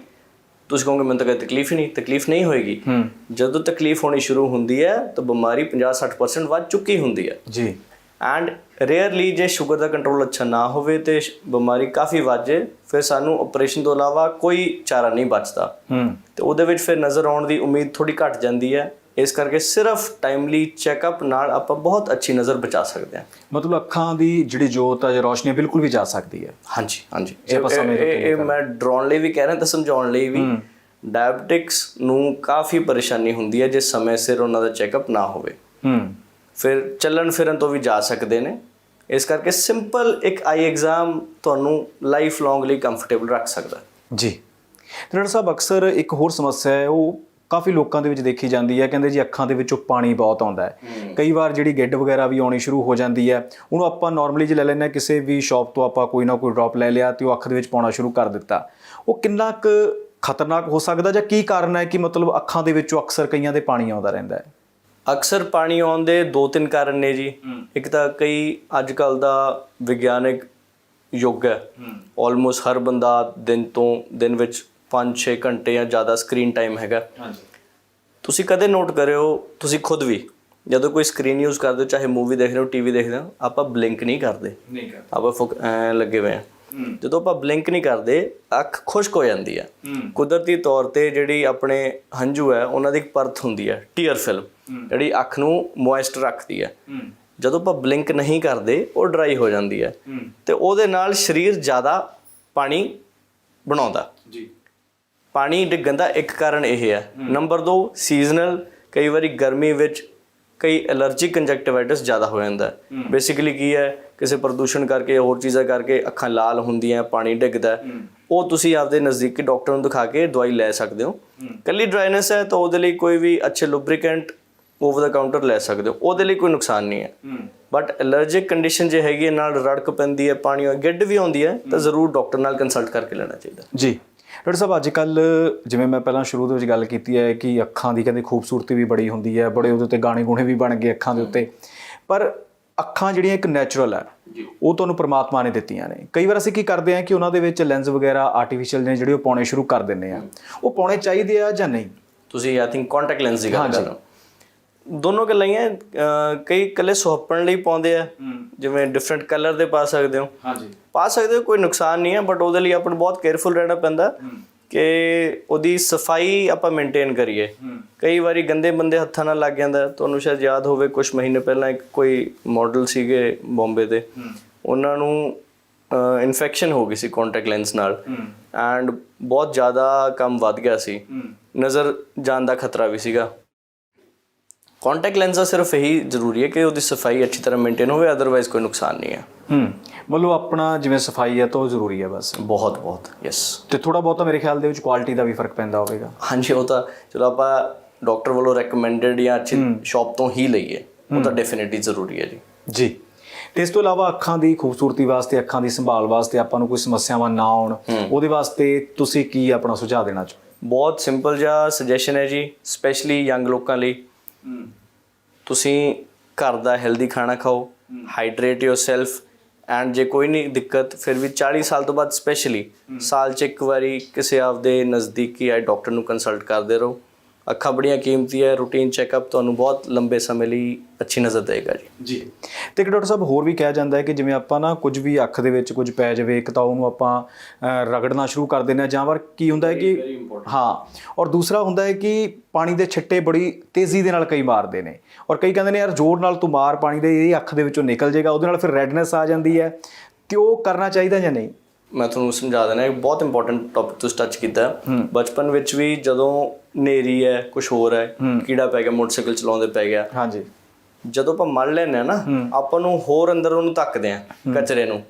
ਤੁਸੀਂ ਕਹੋਗੇ ਮੈਨੂੰ ਤਾਂ ਕੋਈ ਤਕਲੀਫ ਹੀ ਨਹੀਂ ਤਕਲੀਫ ਨਹੀਂ ਹੋਏਗੀ। ਹੂੰ। ਜਦੋਂ ਤਕਲੀਫ ਹੋਣੀ ਸ਼ੁਰੂ ਹੁੰਦੀ ਹੈ ਤਾਂ ਬਿਮਾਰੀ 50-60% ਵੱਧ ਚੁੱਕੀ ਹੁੰਦੀ ਹੈ। ਜੀ। ਐਂਡ ਰੇਅਰਲੀ ਜੇ ਸ਼ੂਗਰ ਦਾ ਕੰਟਰੋਲ ਅੱਛਾ ਨਾ ਹੋਵੇ ਤੇ ਬਿਮਾਰੀ ਕਾਫੀ ਵੱਧ ਜੇ ਫਿਰ ਸਾਨੂੰ ਆਪਰੇਸ਼ਨ ਤੋਂ ਇਲਾਵਾ ਕੋਈ ਚਾਰਾ ਨਹੀਂ ਬਚਦਾ। ਹੂੰ। ਤੇ ਉਹਦੇ ਵਿੱਚ ਫਿਰ ਨਜ਼ਰ ਆਉਣ ਦੀ ਉਮੀਦ ਥੋੜੀ ਘਟ ਜਾਂਦੀ ਹੈ। ਇਸ ਕਰਕੇ ਸਿਰਫ ਟਾਈਮਲੀ ਚੈੱਕਅਪ ਨਾਲ ਆਪਾਂ ਬਹੁਤ ਅੱਛੀ ਨਜ਼ਰ ਬਚਾ ਸਕਦੇ ਹਾਂ। ਮਤਲਬ ਅੱਖਾਂ ਦੀ ਜਿਹੜੀ ਜੋਤ ਆ ਜਾਂ ਰੋਸ਼ਨੀ ਬਿਲਕੁਲ ਵੀ ਜਾ ਸਕਦੀ ਹੈ। ਹਾਂਜੀ ਹਾਂਜੀ। ਜੇ ਆਪਾਂ ਇਹ- ਸਮੇਂ ਦੇ ਇਹ ਇਹ ਮੈਂ ਡਰਾਉਣ ਲਈ ਵੀ ਕਹਿ ਰਿਹਾ ਤਾਂ ਸਮਝਾਉਣ ਲਈ ਵੀ। ਡਾਇਬਟਿਕਸ ਨੂੰ ਕਾਫੀ ਪਰੇਸ਼ਾਨੀ ਹੁੰਦੀ ਹੈ ਜੇ ਸਮੇਂ ਸਿਰ ਉਹਨਾਂ ਦਾ ਚੈੱਕਅਪ ਨਾ ਹੋਵੇ। ਹੂੰ। ਫਿਰ ਚੱਲਣ ਫਿਰਨ ਤੋਂ ਵੀ ਜਾ ਸਕਦੇ ਨੇ। ਇਸ ਕਰਕੇ ਸਿੰਪਲ ਇੱਕ ਆਈ ਐਗਜ਼ਾਮ ਤੁਹਾਨੂੰ ਲਾਈਫ ਲੌਂਗ ਲਈ ਕੰਫਰਟੇਬਲ ਰੱਖ ਸਕਦਾ। ਜੀ। ਡਾਕਟਰ ਸਾਹਿਬ ਅਕਸਰ ਇੱਕ ਹੋਰ ਸਮੱਸਿਆ ਹੈ ਉਹ ਕਾਫੀ ਲੋਕਾਂ ਦੇ ਵਿੱਚ ਦੇਖੀ ਜਾਂਦੀ ਹੈ ਕਹਿੰਦੇ ਜੀ ਅੱਖਾਂ ਦੇ ਵਿੱਚੋਂ ਪਾਣੀ ਬਹੁਤ ਆਉਂਦਾ ਹੈ। ਕਈ ਵਾਰ ਜਿਹੜੀ ਗਿੱਡ ਵਗੈਰਾ ਵੀ ਆਉਣੀ ਸ਼ੁਰੂ ਹੋ ਜਾਂਦੀ ਹੈ ਉਹਨੂੰ ਆਪਾਂ ਨਾਰਮਲੀ ਜੇ ਲੈ ਹਾਂ ਕਿਸੇ ਵੀ ਸ਼ਾਪ ਤੋਂ ਆਪਾਂ ਕੋਈ ਨਾ ਕੋਈ ਡ੍ਰੌਪ ਲੈ ਲਿਆ ਤੇ ਉਹ ਅੱਖ ਦੇ ਵਿੱਚ ਪਾਉਣਾ ਸ਼ੁਰੂ ਕਰ ਦਿੱਤਾ। ਉਹ ਕਿੰਨਾ ਕੁ ਖਤਰਨਾਕ ਹੋ ਸਕਦਾ ਜਾਂ ਕੀ ਕਾਰਨ ਹੈ ਕਿ ਮਤਲਬ ਅੱਖਾਂ ਦੇ ਵਿੱਚੋਂ ਅਕਸਰ ਕਈਆਂ ਦੇ ਪਾਣੀ ਆਉਂਦਾ ਰਹਿੰਦਾ ਹੈ? ਅਕਸਰ ਪਾਣੀ ਆਉਣ ਦੇ ਦੋ ਤਿੰਨ ਕਾਰਨ ਨੇ ਜੀ। ਇੱਕ ਤਾਂ ਕਈ ਅੱਜ ਕੱਲ ਦਾ ਵਿਗਿਆਨਿਕ ਯੁੱਗ ਹੈ। ਆਲਮੋਸਟ ਹਰ ਬੰਦਾ ਦਿਨ ਤੋਂ ਦਿਨ ਵਿੱਚ 5-6 ਘੰਟੇ ਜਾਂ ਜ਼ਿਆਦਾ ਸਕਰੀਨ ਟਾਈਮ ਹੈਗਾ। ਹਾਂਜੀ। ਤੁਸੀਂ ਕਦੇ ਨੋਟ ਕਰਿਓ ਤੁਸੀਂ ਖੁਦ ਵੀ ਜਦੋਂ ਕੋਈ ਸਕਰੀਨ ਯੂਜ਼ ਕਰਦੇ ਹੋ ਚਾਹੇ ਮੂਵੀ ਦੇਖ ਰਹੇ ਹੋ ਟੀਵੀ ਦੇਖਦੇ ਹੋ ਆਪਾਂ ਬਲਿੰਕ ਨਹੀਂ ਕਰਦੇ। ਨਹੀਂ ਕਰ ਆਪਾਂ ਲੱਗੇ ਹੋਏ ਆ ਜਦੋਂ ਆਪਾਂ ਬਲਿੰਕ ਨਹੀਂ ਕਰਦੇ ਅੱਖ ਖੁਸ਼ਕ ਹੋ ਜਾਂਦੀ ਹੈ। ਕੁਦਰਤੀ ਤੌਰ ਤੇ ਜਿਹੜੀ ਆਪਣੇ ਹੰਝੂ ਹੈ ਉਹਨਾਂ ਦੀ ਇੱਕ ਪਰਤ ਹੁੰਦੀ ਹੈ ਟੀਅਰ ਫਿਲਮ ਜਿਹੜੀ ਅੱਖ ਨੂੰ ਮੋਇਸਟ ਰੱਖਦੀ ਹੈ। ਜਦੋਂ ਆਪਾਂ ਬਲਿੰਕ ਨਹੀਂ ਕਰਦੇ ਉਹ ਡਰਾਈ ਹੋ ਜਾਂਦੀ ਹੈ। ਤੇ ਉਹਦੇ ਨਾਲ ਸਰੀਰ ਜ਼ਿਆਦਾ ਪਾਣੀ ਬਣਾਉਂਦਾ। ਜੀ। ਪਾਣੀ ਡਿੱਗਣ ਦਾ ਇੱਕ ਕਾਰਨ ਇਹ ਹੈ। ਨੰਬਰ 2 ਸੀਜ਼ਨਲ ਕਈ ਵਾਰੀ ਗਰਮੀ ਵਿੱਚ ਕਈ ਐਲਰਜੀਕ ਕੰਜਕਟਿਵਾਈਟਿਸ ਜ਼ਿਆਦਾ ਹੋ ਜਾਂਦਾ ਬੇਸਿਕਲੀ ਕੀ ਹੈ ਕਿਸੇ ਪ੍ਰਦੂਸ਼ਣ ਕਰਕੇ ਹੋਰ ਚੀਜ਼ਾਂ ਕਰਕੇ ਅੱਖਾਂ ਲਾਲ ਹੁੰਦੀਆਂ ਪਾਣੀ ਡਿੱਗਦਾ। ਉਹ ਤੁਸੀਂ ਆਪਦੇ ਨਜ਼ਦੀਕੀ ਡਾਕਟਰ ਨੂੰ ਦਿਖਾ ਕੇ ਦਵਾਈ ਲੈ ਸਕਦੇ ਹੋ। ਕੱਲੀ ਡਰਾਈਨੈਸ ਹੈ ਤਾਂ ਉਹਦੇ ਲਈ ਕੋਈ ਵੀ ਅੱਛੇ ਲੁਬਰੀਕੈਂਟ ਓਵਰ ਦਾ ਕਾਊਂਟਰ ਲੈ ਸਕਦੇ ਹੋ। ਉਹਦੇ ਲਈ ਕੋਈ ਨੁਕਸਾਨ ਨਹੀਂ ਹੈ। ਬਟ ਐਲਰਜਿਕ ਕੰਡੀਸ਼ਨ ਜੇ ਹੈਗੀ ਹੈ ਨਾਲ ਰੜਕ ਪੈਂਦੀ ਹੈ ਪਾਣੀ ਗਿੱਡ ਵੀ ਆਉਂਦੀ ਹੈ ਤਾਂ ਜ਼ਰੂਰ ਡਾਕਟਰ ਨਾਲ ਕੰਸਲਟ ਕਰਕੇ ਲੈਣਾ ਚਾਹੀਦਾ। ਜੀ। ਡਾਕਟਰ ਸਾਹਿਬ ਅੱਜ ਕੱਲ ਜਿਵੇਂ ਮੈਂ ਪਹਿਲਾਂ ਸ਼ੁਰੂ ਦੇ ਵਿੱਚ ਗੱਲ ਕੀਤੀ ਹੈ ਕਿ ਅੱਖਾਂ ਦੀ ਕਹਿੰਦੇ ਖੂਬਸੂਰਤੀ ਵੀ ਬੜੀ ਹੁੰਦੀ ਹੈ ਬੜੇ ਉਹਦੇ ਉੱਤੇ ਗਾਣੇ ਗੁਣੇ ਵੀ ਬਣ ਗਏ ਅੱਖਾਂ ਦੇ ਉੱਤੇ। ਪਰ ਅੱਖਾਂ ਜਿਹੜੀਆਂ ਇੱਕ ਨੈਚੁਰਲ ਹੈ ਉਹ ਤੁਹਾਨੂੰ ਪ੍ਰਮਾਤਮਾ ਨੇ ਦਿੱਤੀਆਂ ਨੇ। ਕਈ ਵਾਰ ਅਸੀਂ ਕੀ ਕਰਦੇ ਹਾਂ ਕਿ ਉਹਨਾਂ ਦੇ ਵਿੱਚ ਲੈਂਸ ਵਗੈਰਾ ਆਰਟੀਫੀਸ਼ੀਅਲ ਨੇ ਜਿਹੜੇ ਉਹ ਪਾਉਣੇ ਸ਼ੁਰੂ ਕਰ ਦਿੰਦੇ ਆ ਉਹ ਪਾਉਣੇ ਚਾਹੀਦੇ ਆ ਜਾਂ ਨਹੀਂ? ਤੁਸੀਂ ਆਈ ਥਿੰਕ ਕੰਟੈਕਟ ਲੈਂਸ ਦੀ ਗੱਲ ਕਰ ਰਹੇ ਹੋ। ਦੋਨੋਂ ਗੱਲਾਂ ਹੀ ਕਈ ਕੱਲੇ ਸੁਹੱਪਣ ਲਈ ਪਾਉਂਦੇ ਆ। ਜਿਵੇਂ ਡਿਫਰੈਂਟ ਕਲਰ ਦੇ ਪਾ ਸਕਦੇ ਹੋ। ਹਾਂਜੀ। ਪਾ ਸਕਦੇ ਹੋ ਕੋਈ ਨੁਕਸਾਨ ਨਹੀਂ ਹੈ ਬਟ ਉਹਦੇ ਲਈ ਆਪਾਂ ਨੂੰ ਬਹੁਤ ਕੇਅਰਫੁਲ ਰਹਿਣਾ ਪੈਂਦਾ ਕਿ ਉਹਦੀ ਸਫ਼ਾਈ ਆਪਾਂ ਮੇਨਟੇਨ ਕਰੀਏ। ਕਈ ਵਾਰੀ ਗੰਦੇ ਬੰਦੇ ਹੱਥਾਂ ਨਾਲ ਲੱਗ ਜਾਂਦਾ। ਤੁਹਾਨੂੰ ਸ਼ਾਇਦ ਯਾਦ ਹੋਵੇ ਕੁਝ ਮਹੀਨੇ ਪਹਿਲਾਂ ਇੱਕ ਕੋਈ ਮਾਡਲ ਸੀਗੇ ਬੰਬੇ ਦੇ। ਉਹਨਾਂ ਨੂੰ ਇਨਫੈਕਸ਼ਨ ਹੋ ਗਈ ਸੀ ਕੰਟੈਕਟ ਲੈਂਸ ਨਾਲ। ਐਂਡ ਬਹੁਤ ਜ਼ਿਆਦਾ ਕੰਮ ਵੱਧ ਗਿਆ ਸੀ। ਨਜ਼ਰ ਜਾਣ ਦਾ ਖਤਰਾ ਵੀ ਸੀਗਾ। ਕੰਟੈਕਟ ਲੈਂਸ ਦਾ ਸਿਰਫ ਇਹੀ ਜ਼ਰੂਰੀ ਹੈ ਕਿ ਉਹਦੀ ਸਫ਼ਾਈ ਅੱਛੀ ਤਰ੍ਹਾਂ ਮੇਨਟੇਨ ਹੋਵੇ ਅਦਰਵਾਈਜ਼ ਕੋਈ ਨੁਕਸਾਨ ਨਹੀਂ ਹੈ। ਹੂੰ ਮਤਲਬ ਆਪਣਾ ਜਿਵੇਂ ਸਫ਼ਾਈ ਹੈ ਤਾਂ ਉਹ ਜ਼ਰੂਰੀ ਹੈ ਬਸ। ਬਹੁਤ ਬਹੁਤ ਯੈਸ ਤੇ ਥੋੜਾ ਬਹੁਤਾ ਮੇਰੇ ਖਿਆਲ ਦੇ ਵਿੱਚ ਕੁਆਲਿਟੀ ਦਾ ਵੀ ਫ਼ਰਕ ਪੈਂਦਾ ਹੋਵੇਗਾ। ਹਾਂਜੀ ਉਹ ਤਾਂ ਚਲੋ ਆਪਾਂ ਡਾਕਟਰ ਵੱਲੋਂ ਰეკਮੈਂਡਡ ਜਾਂ ਅੱਛੀ ਸ਼ਾਪ ਤੋਂ ਹੀ ਲਈਏ ਉਹ ਤਾਂ ਡੈਫੀਨਿਟਲੀ ਜ਼ਰੂਰੀ ਹੈ ਜੀ। ਜੀ। ਤੇ ਇਸ ਤੋਂ ਇਲਾਵਾ ਅੱਖਾਂ ਦੀ ਖੂਬਸੂਰਤੀ ਵਾਸਤੇ ਅੱਖਾਂ ਦੀ ਸੰਭਾਲ ਵਾਸਤੇ ਆਪਾਂ ਨੂੰ ਕੋਈ ਸਮੱਸਿਆਵਾਂ ਨਾ ਆਉਣ ਉਹਦੇ ਵਾਸਤੇ ਤੁਸੀਂ ਕੀ ਆਪਣਾ ਸੁਝਾਅ ਦੇਣਾ ਚਾਹੋ? ਬਹੁਤ ਸਿੰਪਲ ਜਿਹਾ ਸੁਜੈਸ਼ਨ ਹੈ ਜੀ ਸਪੈਸ਼ਲੀ ਯੰਗ ਲੋਕਾਂ ਲਈ। ਤੁਸੀਂ ਘਰ ਦਾ ਹੈਲਦੀ ਖਾਣਾ ਖਾਓ ਹਾਈਡਰੇਟ ਯੋਰਸੈਲਫ ਐਂਡ ਜੇ ਕੋਈ ਨਹੀਂ ਦਿੱਕਤ ਫਿਰ ਵੀ 40 ਸਾਲ ਤੋਂ ਬਾਅਦ ਸਪੈਸ਼ਲੀ ਸਾਲ 'ਚ ਇੱਕ ਵਾਰੀ ਕਿਸੇ ਆਪਦੇ ਨਜ਼ਦੀਕੀ ਆਈ ਡਾਕਟਰ ਨੂੰ ਕੰਸਲਟ ਕਰਦੇ ਰਹੋ। ਅੱਖਾਂ ਬੜੀਆਂ ਕੀਮਤੀ ਹੈ ਰੂਟੀਨ ਚੈੱਕਅਪ ਤੁਹਾਨੂੰ ਬਹੁਤ ਲੰਬੇ ਸਮੇਂ ਲਈ ਅੱਛੀ ਨਜ਼ਰ ਦੇਗਾ ਜੀ। ਜੀ। ਤੇ ਇੱਕ ਡਾਕਟਰ ਸਾਹਿਬ ਹੋਰ ਵੀ ਕਿਹਾ ਜਾਂਦਾ ਹੈ ਕਿ ਜਿਵੇਂ ਆਪਾਂ ਨਾ ਕੁਝ ਵੀ ਅੱਖ ਦੇ ਵਿੱਚ ਕੁਝ ਪੈ ਜਾਵੇ ਇੱਕ ਤਾਂ ਉਹਨੂੰ ਆਪਾਂ ਰਗੜਨਾ ਸ਼ੁਰੂ ਕਰ ਦਿੰਦੇ ਹਾਂ ਜਾਂ ਵਾਰ ਕੀ ਹੁੰਦਾ ਹੈ ਕਿ ਹਾਂ। ਔਰ ਦੂਸਰਾ ਹੁੰਦਾ ਹੈ ਕਿ ਪਾਣੀ ਦੇ ਛਿੱਟੇ ਬੜੀ ਤੇਜ਼ੀ ਦੇ ਨਾਲ ਕਈ ਮਾਰਦੇ ਨੇ। ਔਰ ਕਈ ਕਹਿੰਦੇ ਨੇ ਯਾਰ ਜ਼ੋਰ ਨਾਲ ਤੂੰ ਮਾਰ ਪਾਣੀ ਦੇ ਇਹ ਅੱਖ ਦੇ ਵਿੱਚੋਂ ਨਿਕਲ ਜਾਏਗਾ ਉਹਦੇ ਨਾਲ ਫਿਰ ਰੈਡਨੈਸ ਆ ਜਾਂਦੀ ਹੈ। ਤੇ ਉਹ ਕਰਨਾ ਚਾਹੀਦਾ ਜਾਂ ਨਹੀਂ? ਮੈਂ ਤੁਹਾਨੂੰ ਸਮਝਾ ਦੇਣਾ ਇੱਕ ਬਹੁਤ ਇੰਪੋਰਟੈਂਟ ਟੌਪਿਕ ਤੁਸੀਂ ਟੱਚ ਕੀਤਾ। ਬਚਪਨ ਵਿੱਚ ਵੀ ਜਦੋਂ ਨੇਰੀ ਹੈ ਕੁਝ ਹੋਰ ਹੈ ਕੀੜਾ ਪੈ ਗਿਆ ਮੋਟਰਸਾਈਕਲ ਚਲਾਉਂਦੇ ਪੈ ਗਿਆ। ਹਾਂਜੀ। ਜਦੋਂ ਆਪਾਂ ਮੜ ਲੈਂਦੇ ਆ ਨਾ ਆਪਾਂ ਨੂੰ ਹੋਰ ਅੰਦਰ ਉਹਨੂੰ ਧੱਕਦੇ ਆ ਕਚਰੇ ਨੂੰ।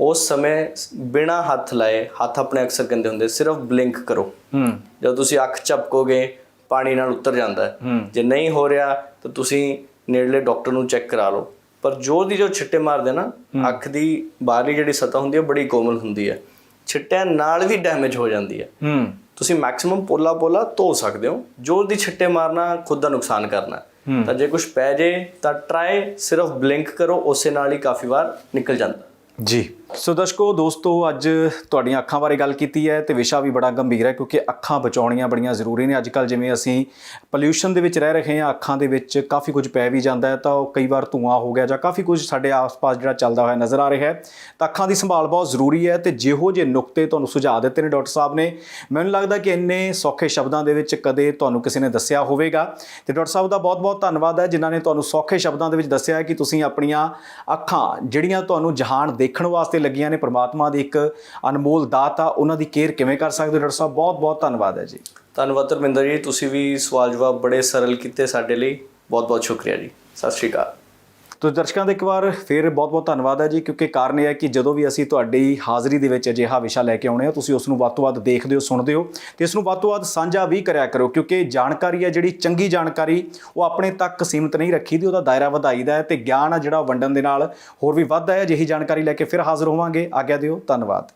ਉਸ ਸਮੇਂ ਬਿਨਾ ਹੱਥ ਲਾਏ ਹੱਥ ਆਪਣੇ ਅਕਸਰ ਗੰਦੇ ਹੁੰਦੇ ਸਿਰਫ ਬਲਿੰਕ ਕਰੋ। ਹੂੰ। ਜਦੋਂ ਤੁਸੀਂ ਅੱਖ ਝਪਕੋਗੇ ਪਾਣੀ ਨਾਲ ਉਤਰ ਜਾਂਦਾ। ਜੇ ਨਹੀਂ ਹੋ ਰਿਹਾ ਤਾਂ ਤੁਸੀਂ ਨੇੜਲੇ ਡਾਕਟਰ ਨੂੰ ਚੈੱਕ ਕਰਾ ਲਓ। ਪਰ ਜੋਰ ਦੀ ਜੋ ਛਿੱਟੇ ਮਾਰਦੇ ਨਾ ਅੱਖ ਦੀ ਬਾਹਰਲੀ ਜਿਹੜੀ ਸਤਹ ਹੁੰਦੀ ਹੈ ਬੜੀ ਕੋਮਲ ਹੁੰਦੀ ਹੈ ਛਿੱਟਿਆਂ ਨਾਲ ਵੀ ਡੈਮੇਜ ਹੋ ਜਾਂਦੀ ਹੈ ਹੂੰ। ਤੁਸੀਂ ਮੈਕਸਿਮਮ ਪੋਲਾ ਪੋਲਾ ਧੋ ਸਕਦੇ ਹੋ। ਜੋਰ ਦੀ ਛਿੱਟੇ ਮਾਰਨਾ ਖੁਦ ਦਾ ਨੁਕਸਾਨ ਕਰਨਾ। ਤਾਂ ਜੇ ਕੁਝ ਪੈ ਜੇ ਤਾਂ ਟਰਾਈ ਸਿਰਫ ਬਲਿੰਕ ਕਰੋ ਉਸੇ ਨਾਲ ਹੀ ਕਾਫੀ ਵਾਰ ਨਿਕਲ ਜਾਂਦਾ। ਜੀ। ਸੋ ਦਰਸ਼ਕੋ, ਦੋਸਤੋ, ਅੱਜ ਤੁਹਾਡੀਆਂ ਅੱਖਾਂ ਬਾਰੇ ਗੱਲ ਕੀਤੀ ਹੈ ਤੇ ਵਿਸ਼ਾ ਵੀ ਬੜਾ ਗੰਭੀਰ ਹੈ ਕਿਉਂਕਿ ਅੱਖਾਂ ਬਚਾਉਣੀਆਂ ਬੜੀਆਂ ਜ਼ਰੂਰੀ ਨੇ। ਅੱਜ ਕੱਲ ਜਿਵੇਂ ਅਸੀਂ ਪੋਲਿਊਸ਼ਨ ਦੇ ਵਿੱਚ ਰਹਿ ਰਹੇ ਹਾਂ, ਅੱਖਾਂ ਦੇ ਵਿੱਚ ਕਾਫੀ ਕੁਝ ਪੈ ਵੀ ਜਾਂਦਾ ਹੈ ਤਾਂ ਉਹ ਕਈ ਵਾਰ ਧੂਆਂ ਹੋ ਗਿਆ ਜਾਂ ਕਾਫੀ ਕੁਝ ਸਾਡੇ ਆਸ-ਪਾਸ ਜਿਹੜਾ ਚੱਲਦਾ ਹੋਇਆ ਨਜ਼ਰ ਆ ਰਿਹਾ ਹੈ। ਤਾਂ ਅੱਖਾਂ ਦੀ ਸੰਭਾਲ ਬਹੁਤ ਜ਼ਰੂਰੀ ਹੈ ਤੇ ਜਿਹੋ ਜਿਹੇ ਨੁਕਤੇ ਤੁਹਾਨੂੰ ਸੁਝਾਅ ਦਿੱਤੇ ਨੇ ਡਾਕਟਰ ਸਾਹਿਬ ਨੇ, ਮੈਨੂੰ ਲੱਗਦਾ ਕਿ ਇੰਨੇ ਸੌਖੇ ਸ਼ਬਦਾਂ ਦੇ ਵਿੱਚ ਕਦੇ ਤੁਹਾਨੂੰ ਕਿਸੇ ਨੇ ਦੱਸਿਆ ਹੋਵੇਗਾ। ਤੇ ਡਾਕਟਰ ਸਾਹਿਬ ਦਾ ਬਹੁਤ-ਬਹੁਤ ਧੰਨਵਾਦ ਹੈ ਜਿਨ੍ਹਾਂ ਨੇ ਤੁਹਾਨੂੰ ਸੌਖੇ ਸ਼ਬਦਾਂ ਦੇ ਵਿੱਚ ਦੱਸਿਆ ਕਿ ਤੁਸੀਂ ਆਪਣੀਆਂ ਅੱਖਾਂ, ਜਿਹੜੀਆਂ ਤੁਹਾਨੂੰ ਜਹਾਨ ਦੇਖਣ ਵਾਸਤੇ ਲੱਗੀਆਂ ਨੇ, ਪ੍ਰਮਾਤਮਾ ਦੀ ਇੱਕ ਅਨਮੋਲ ਦਾਤ ਆ ਉਹਨਾਂ ਦੀ ਕੇਅਰ ਕਿਵੇਂ ਕਰ ਸਕਦੇ ਹੋ? ਡਾਕਟਰ ਸਾਹਿਬ ਬਹੁਤ-ਬਹੁਤ ਧੰਨਵਾਦ ਹੈ ਜੀ। ਧੰਨਵਾਦ ਧਰਮਿੰਦਰ ਜੀ, ਤੁਸੀਂ ਵੀ ਸਵਾਲ ਜਵਾਬ ਬੜੇ ਸਰਲ ਕੀਤੇ ਸਾਡੇ ਲਈ। ਬਹੁਤ ਬਹੁਤ ਸ਼ੁਕਰੀਆ ਜੀ। ਸਤਿ ਸ਼੍ਰੀ ਅਕਾਲ। ਤੋ ਦਰਸ਼ਕਾਂ ਦਾ ਇੱਕ ਵਾਰ ਫਿਰ ਬਹੁਤ-ਬਹੁਤ ਧੰਨਵਾਦ ਹੈ ਜੀ, ਕਿਉਂਕਿ ਕਾਰਨ ਇਹ ਹੈ ਕਿ ਜਦੋਂ ਵੀ ਅਸੀਂ ਤੁਹਾਡੀ ਹਾਜ਼ਰੀ ਦੇ ਵਿੱਚ ਅਜਿਹਾ ਵਿਸ਼ਾ ਲੈ ਕੇ ਆਉਣੇ ਆ ਤੁਸੀਂ ਉਸ ਨੂੰ ਵੱਧ ਤੋਂ ਵੱਧ ਦੇਖਦੇ ਹੋ, ਸੁਣਦੇ ਹੋ ਤੇ ਇਸ ਨੂੰ ਵੱਧ ਤੋਂ ਵੱਧ ਸਾਂਝਾ ਵੀ ਕਰਿਆ ਕਰੋ, ਕਿਉਂਕਿ ਜਾਣਕਾਰੀ ਹੈ ਜਿਹੜੀ ਚੰਗੀ ਜਾਣਕਾਰੀ, ਉਹ ਆਪਣੇ ਤੱਕ ਸੀਮਿਤ ਨਹੀਂ ਰੱਖੀ ਦੀ ਉਹਦਾ ਦਾਇਰਾ ਵਧਾਈਦਾ ਹੈ ਤੇ ਗਿਆਨ ਆ ਜਿਹੜਾ ਉਹ ਵੰਡਣ ਦੇ ਨਾਲ ਹੋਰ ਵੀ ਵੱਧਦਾ ਹੈ, ਅਜਿਹੀ ਜਾਣਕਾਰੀ ਲੈ ਕੇ ਫਿਰ ਹਾਜ਼ਰ ਹੋਵਾਂਗੇ। ਆਗਿਆ ਦਿਓ, ਧੰਨਵਾਦ।